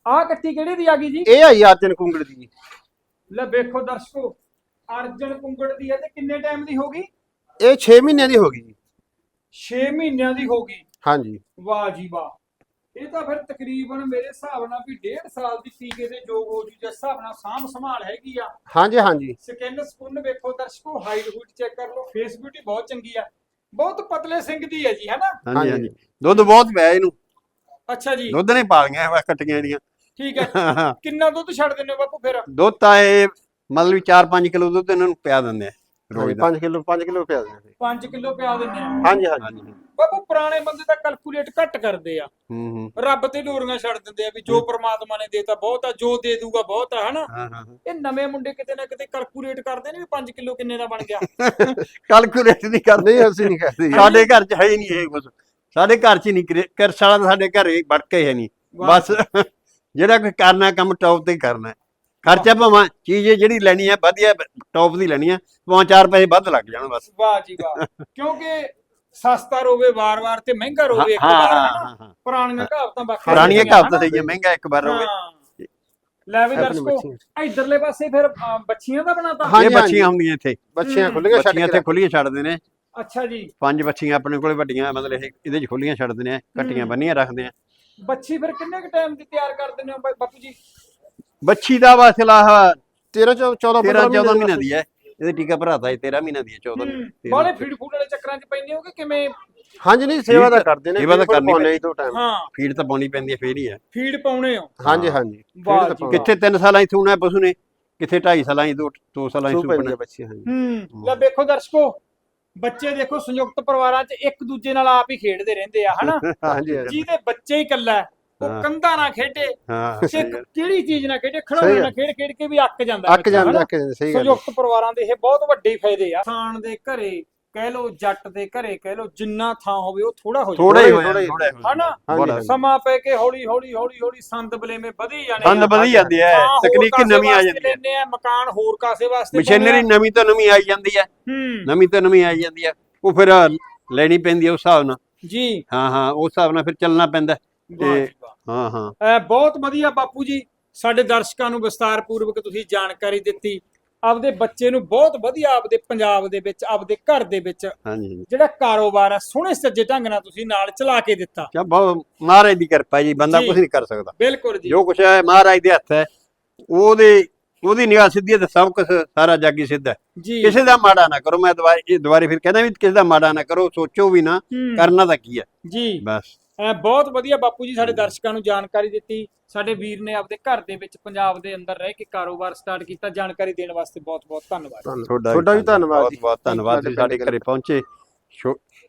ਆਹ ਕੱਟੀ ਕਿਹੜੀ ਦੀ ਆ ਗਈ ਜੀ? ਇਹ ਆਈ ਅਰਜਨ ਕੁੰਗੜ ਦੀ। ਜੀ ਲੈ ਵੇਖੋ ਦਰਸ਼ਕੋ ਅਰਜਨ ਕੁੰਗੜ ਦੀ ਹੈ ਤੇ ਕਿੰਨੇ ਟਾਈਮ ਦੀ ਹੋਗੀ ਇਹ 6 ਮਹੀਨਿਆਂ ਦੀ ਹੋ ਗਈ ਜੀ। 6 ਮਹੀਨਿਆਂ ਦੀ ਹੋਗੀ ਹਾਂਜੀ। ਵਾਹ ਜੀ ਵਾਹ। ਇਹ ਤਾਂ ਫਿਰ ਤਕਰੀਬਨ ਮੇਰੇ ਹਿਸਾਬ ਨਾਲ ਵੀ 1.5 ਸਾਲ ਦੀ ਟੀਕੇ ਦੇ ਯੋਗ ਹੋ ਜੂ ਜਿਸ ਹਿਸਾਬ ਨਾਲ ਸਾਂਭ ਸੰਭਾਲ ਹੈਗੀ ਆ। ਹਾਂਜੀ ਹਾਂਜੀ। ਸਕਿਨ ਸਕੁਨ ਵੇਖੋ ਦਰਸ਼ਕੋ ਹਾਈਟ ਹੂਟ ਚੈੱਕ ਕਰ ਲਓ ਫੇਸ ਬਿਊਟੀ ਬਹੁਤ ਚੰਗੀ ਆ। ਬਹੁਤ ਪਤਲੇ ਸਿੰਘ ਦੀ ਹੈ ਜੀ ਹੈਨਾ ਹਾਂਜੀ ਹਾਂਜੀ। ਦੁੱਧ ਬਹੁਤ ਪਿਆ ਇਹਨੂੰ। ਅੱਛਾ ਜੀ। ਦੁੱਧ ਨੇ ਪਾਲੀਆਂ ਵਾ ਕੱਟੀਆਂ ਇਹਦੀਆਂ। ਠੀਕ ਹੈ ਕਿੰਨਾ ਦੁੱਧ ਛੱਡ ਦਿੰਦੇ ਹੋ ਬਾਪੂ ਫਿਰ? ਦੁੱਧ ਤਾਂ ਇਹ ਮਤਲਬ ਵੀ 4-5 ਕਿਲੋ ਦੁੱਧ ਇਹਨਾਂ ਨੂੰ ਪਿਆ ਦਿੰਦੇ ਆ ਰੋਜ਼ ਦਾ। 5 ਕਿਲੋ 5 ਕਿਲੋ ਪਿਆ ਦਿੰਦੇ 5 ਕਿਲੋ ਪਿਆ ਦਿੰਦੇ ਆ। ਹਾਂਜੀ। ਹਾਂਜੀ। ਹੂੰ ਬਾਪੂ ਪੁਰਾਣੇ ਬੰਦੇ ਤਾਂ ਕੈਲਕੂਲੇਟ ਘੱਟ ਕਰਦੇ ਆ। ਹੂੰ ਰੱਬ ਤੇ ਡੋਰੀਆਂ ਛੱਡ ਦਿੰਦੇ ਆ ਵੀ ਜੋ ਪ੍ਰਮਾਤਮਾ ਨੇ ਦੇਤਾ ਬਹੁਤ ਆ ਜੋ ਦੇ ਦੂਗਾ ਬਹੁਤ ਆ ਹਨਾ? ਹਾਂ ਹਾਂ ਇਹ ਨਵੇਂ ਮੁੰਡੇ ਕਿਤੇ ਨਾ ਕਿਤੇ ਕੈਲਕੂਲੇਟ ਕਰਦੇ ਨੇ ਵੀ 5 ਕਿਲੋ ਕਿੰਨੇ ਦਾ ਬਣ ਗਿਆ। ਕੈਲਕੂਲੇਟ ਨਹੀਂ ਕਰਦੇ ਨਹੀਂ ਅਸੀਂ ਨਹੀਂ ਕਰਦੇ। ਸਾਡੇ ਘਰ 'ਚ ਹੈ ਹੀ ਨਹੀਂ ਇਹ ਕੁਝ ਸਾਡੇ ਘਰ 'ਚ ਹੀ ਨਹੀਂ ਕਰਸਾਲਾ ਤਾਂ ਸਾਡੇ ਘਰੇ ਵੜ ਕੇ ਹੈ ਨਹੀਂ। ਬਸ ਜਿਹੜਾ ਕੋਈ ਕਰਨਾ ਕੰਮ ਟੌਪ ਤੇ ਹੀ ਕਰਨਾ ਹੈ। ਖਰਚਾ ਭਾਵੇਂ ਚੀਜ਼ ਜਿਹੜੀ ਲੈਣੀ ਹੈ ਵਧੀਆ ਟੌਪ ਦੀ ਲੈਣੀ ਹੈ ਭਾਵੇਂ 4 ਪੈਸੇ ਵੱਧ ਲੱਗ ਜਾਣ ਬਸ। ਵਾਹ ਜੀ ਵਾਹ। ਕਿਉਂਕਿ ਸਸਤਾ ਰੋਵੇ ਵਾਰ-ਵਾਰ ਤੇ ਮਹਿੰਗਾ ਹਾਂ ਰੋਵੇ ਇੱਕ ਹਾਂ ਵਾਰ ਹਾਂ, ਹਾਂ। ਪੁਰਾਣੀਆਂ ਕਹਾਵਤਾਂ ਬਾਕੀ ਪੁਰਾਣੀਆਂ ਕਹਾਵਤਾਂ ਸਹੀਆਂ ਮਹਿੰਗਾ ਇੱਕ ਵਾਰ ਹੋਵੇ ਹਾਂ। ਲੈ ਵੀ ਆਪਣੇ ਦਰਸ਼ਕੋ। ਇਧਰਲੇ ਪਾਸੇ ਫਿਰ ਅ, ਬੱਚੀਆਂ ਦਾ ਬਣਾਤਾ? ਹਾਂਜੀ, ਇਹ ਬੱਚੀਆਂ ਹੁੰਦੀਆਂ ਇੱਥੇ। ਬੱਚੀਆਂ ਹੂੰ, ਖੁੱਲੀਆਂ ਛੱਡ ਬੱਚੀਆਂ ਕੇ ਇੱਥੇ ਖੁੱਲੀਆਂ ਛੱਡਦੇ ਨੇ। ਅੱਛਾ ਜੀ। ਪੰਜ ਬੱਚੀਆਂ ਆਪਣੇ ਕੋਲੇ ਵੱਡੀਆਂ ਮਤਲਬ ਇਹ ਇਹਦੇ 'ਚ ਖੁੱਲੀਆਂ ਛੱਡਦੇ ਨੇ ਕੱਟੀਆਂ ਹੂੰ। ਬੰਨੀਆਂ ਰੱਖਦੇ ਆ। ਬੱਚੀ ਫਿਰ ਕਿੰਨੇ ਕ ਟਾਈਮ ਦੀ ਤਿਆਰ ਕਰ ਦਿੰਦੇ ਹੋ ਬਾ- ਬਾਪੂ ਜੀ? ਬੱਚੀ ਦਾ ਵਸਲਾ 13 14 13 14 ਮਹੀਨੇ ਦੀ ਹੈ। ਇਹਦੇ ਟੀਕਾ ਭਰਾਤਾ ਹੈ 13 ਮਹੀਨੇ ਦੀ ਹੈ। 14 ਹੂੰ ਤੇਰਾਂ। ਬਾਲੇ ਫੀਡ ਫੂਡ ਵਾਲੇ ਚੱਕਰਾਂ 'ਚ ਪੈਂਦੇ ਹੋ ਕਿ ਕਿਵੇਂ? ਹਾਂਜੀ ਨਹੀਂ ਸੇਵਾ ਤਾਂ ਕਰਦੇ ਨੇ ਸੇਵਾ ਤਾਂ ਕਰਨੀ ਪੈਂਦੀ। ਜੀ ਦੋ ਟਾਈਮ ਹਾਂ। ਫੀਡ ਤਾਂ ਪਾਉਣੀ ਪੈਂਦੀ ਹੈ ਫੇਰ ਹੀ ਹੈ। ਫੀਡ ਪਾਉਣੇ ਹੋ? ਹਾਂਜੀ ਹਾਂਜੀ। ਤਾਂ ਜੀ। ਕਿੱਥੇ 3 ਸਾਲਾਂ ਹੈ ਪਸ਼ੂ ਨੇ ਕਿੱਥੇ 2.5 ਸਾਲਾਂ 'ਚ 2 2 ਸਾਲਾਂ ਹੈ ਬੱਚੀ ਹਾਂਜੀ। ਹੂੰ ਲੈ ਦੇਖੋ ਦਰਸ਼ਕੋ ਬੱਚੇ ਦੇਖੋ ਸੰਯੁਕਤ ਪਰਿਵਾਰਾਂ 'ਚ ਇੱਕ ਦੂਜੇ ਨਾਲ ਆਪ ਹੀ ਖੇਡਦੇ ਰਹਿੰਦੇ ਆ ਹਨਾ? ਜਿਹਦੇ ਬੱਚੇ ਹੀ ਇਕੱਲਾ ਹੈ, ਉਹ। ਕੰਧਾਂ ਨਾਲ ਖੇਡੇ ਹਾਂ ਤੇ। ਕਿਹੜੀ ਚੀਜ਼ ਨਾਲ ਖੇਡੇ ਖੜਾਉਣੇ। ਨਾਲ ਖੇਡ ਖੇਡ ਕੇ ਵੀ ਅੱਕ ਜਾਂਦਾ ਅੱਕ ਜਾਂਦੇ? ਅੱਕ ਜਾਂਦੇ ਸਹੀ ਗੱਲ। ਸੰਯੁਕਤ ਪਰਿਵਾਰਾਂ ਦੇ ਇਹ ਬਹੁਤ ਵੱਡੇ ਫਾਇਦੇ ਆ ਖਾਣ ਦੇ ਘਰੇ ਕਹਿ ਲੋ ਜੱਟ ਦੇ ਘਰੇ ਕਹਿ ਲੋ ਜਿੰਨਾ ਥਾਂ ਹੋਵੇ ਉਹ ਥੋੜਾ ਹੋ ਹੀ- ਥੋੜਾ ਹੀ। ਹਨਾ। ਸਮਾਂ ਪੈ ਕੇ ਹੌਲੀ ਹੌਲੀ ਹੌਲੀ ਹੌਲੀ ਸੰਦ ਬਲੇਮੇ ਵਧੀ ਜਾਣੇ ਸੰਦ ਵਧੀ ਜਾਂਦੀ ਹੈ ਤਕਨੀਕ ਨਵੀਂ ਆ ਜਾਂਦੀ ਹੈ ਮਕਾਨ ਹੋਰ ਕਾਸੇ ਵਾਸਤੇ ਮਸ਼ੀਨਰੀ ਨਵੀਂ ਤੋਂ ਨਵੀਂ ਆਈ ਜਾਂਦੀ ਹੈ ਹੂੰ ਨਵੀਂ ਤੋਂ ਨਵੀਂ ਆਈ ਜਾਂਦੀ ਹੈ ਉਹ ਫਿਰ ਲੈਣੀ ਪੈਂਦੀ ਹੈ ਉਸ ਹਿਸਾਬ ਨਾਲ ਜੀ ਹਾਂ ਹਾਂ ਉਸ ਹਿਸਾਬ ਨਾਲ ਫਿਰ ਚੱਲਣਾ ਪੈਂਦਾ ਤੇ-। ਹਾਂ ਹਾਂ। ਐ ਬਹੁਤ ਵਧੀਆ ਬਾਪੂ ਜੀ ਸਾਡੇ ਦਰਸ਼ਕਾਂ ਨੂੰ ਵਿਸਤਾਰ ਪੂਰਵਕ ਤੁਸੀਂ ਜਾਣਕਾਰੀ ਦਿੱਤੀ। ਆਪਦੇ ਬੱਚੇ ਨੂੰ ਬਹੁਤ ਵਧੀਆ ਆਪਦੇ ਪੰਜਾਬ ਦੇ ਵਿੱਚ ਆਪਦੇ ਘਰ ਦੇ ਵਿੱਚ ਹਾਂਜੀ ਜਿਹੜਾ ਕਾਰੋਬਾਰ ਹੈ ਸੋਹਣੇ ਸੱਜੇ ਢੰਗ ਨਾਲ ਤੁਸੀਂ ਨਾਲ ਚਲਾ ਕੇ ਦਿੱਤਾ। ਚਾ ਬਹੁਤ ਮਹਾਰਾਜ ਦੀ ਕਿਰਪਾ ਜੀ ਬੰਦਾ ਜੀ। ਕੁਝ ਨਹੀਂ ਕਰ ਸਕਦਾ। ਬਿਲਕੁਲ ਜੀ। ਜੋ ਕੁਛ ਹੈ ਮਹਾਰਾਜ ਦੇ ਹੱਥ ਹੈ ਉਹਦੇ ਉਹਦੀ ਨਿਗਾਹ ਸਿੱਧੀ ਹੈ ਤੇ ਸਭ ਕੁਝ ਸਾਰਾ ਜੱਗ ਸਿੱਧਾ ਹੈ। ਜੀ। ਕਿਸੇ ਦਾ ਮਾੜਾ ਨਾ ਕਰੋ ਮੈਂ ਦੁਬਾਰੇ ਇਹ ਦੁਬਾਰੇ ਫਿਰ ਕਹਿੰਦਾ ਵੀ ਕਿਸੇ ਦਾ ਮਾੜਾ ਨਾ ਕਰੋ ਸੋਚੋ ਵੀ ਨਾ ਹੂੰ, ਕਰਨਾ ਤਾਂ ਕੀ ਹੈ। ਜੀ। ਬਸ। ਬਹੁਤ ਵਧੀਆ ਬਾਪੂ ਜੀ ਸਾਡੇ ਦਰਸ਼ਕਾਂ ਨੂੰ ਜਾਣਕਾਰੀ ਦਿੱਤੀ। ਸਾਡੇ ਵੀਰ ਨੇ ਆਪਦੇ ਘਰ ਦੇ ਵਿੱਚ ਪੰਜਾਬ ਦੇ ਅੰਦਰ ਰਹਿ ਕੇ ਕਾਰੋਬਾਰ ਸਟਾਰਟ ਕੀਤਾ। ਜਾਣਕਾਰੀ ਦੇਣ ਵਾਸਤੇ ਬਹੁਤ ਬਹੁਤ ਧੰਨਵਾਦ। ਤੁਹਾਡਾ ਵੀ ਧੰਨਵਾਦ। ਬਹੁਤ ਜੀ। ਬਹੁਤ ਧੰਨਵਾਦ ਸਾਡੇ ਘਰੇ ਪਹੁੰਚੇ।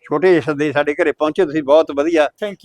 ਛੋਟੇ ਜਿਹੇ ਸੱਦੇ ਸਾਡੇ ਘਰੇ ਪਹੁੰਚੇ। ਤੁਸੀਂ ਬਹੁਤ ਵਧੀਆ ਥੈਂਕ ਯੂ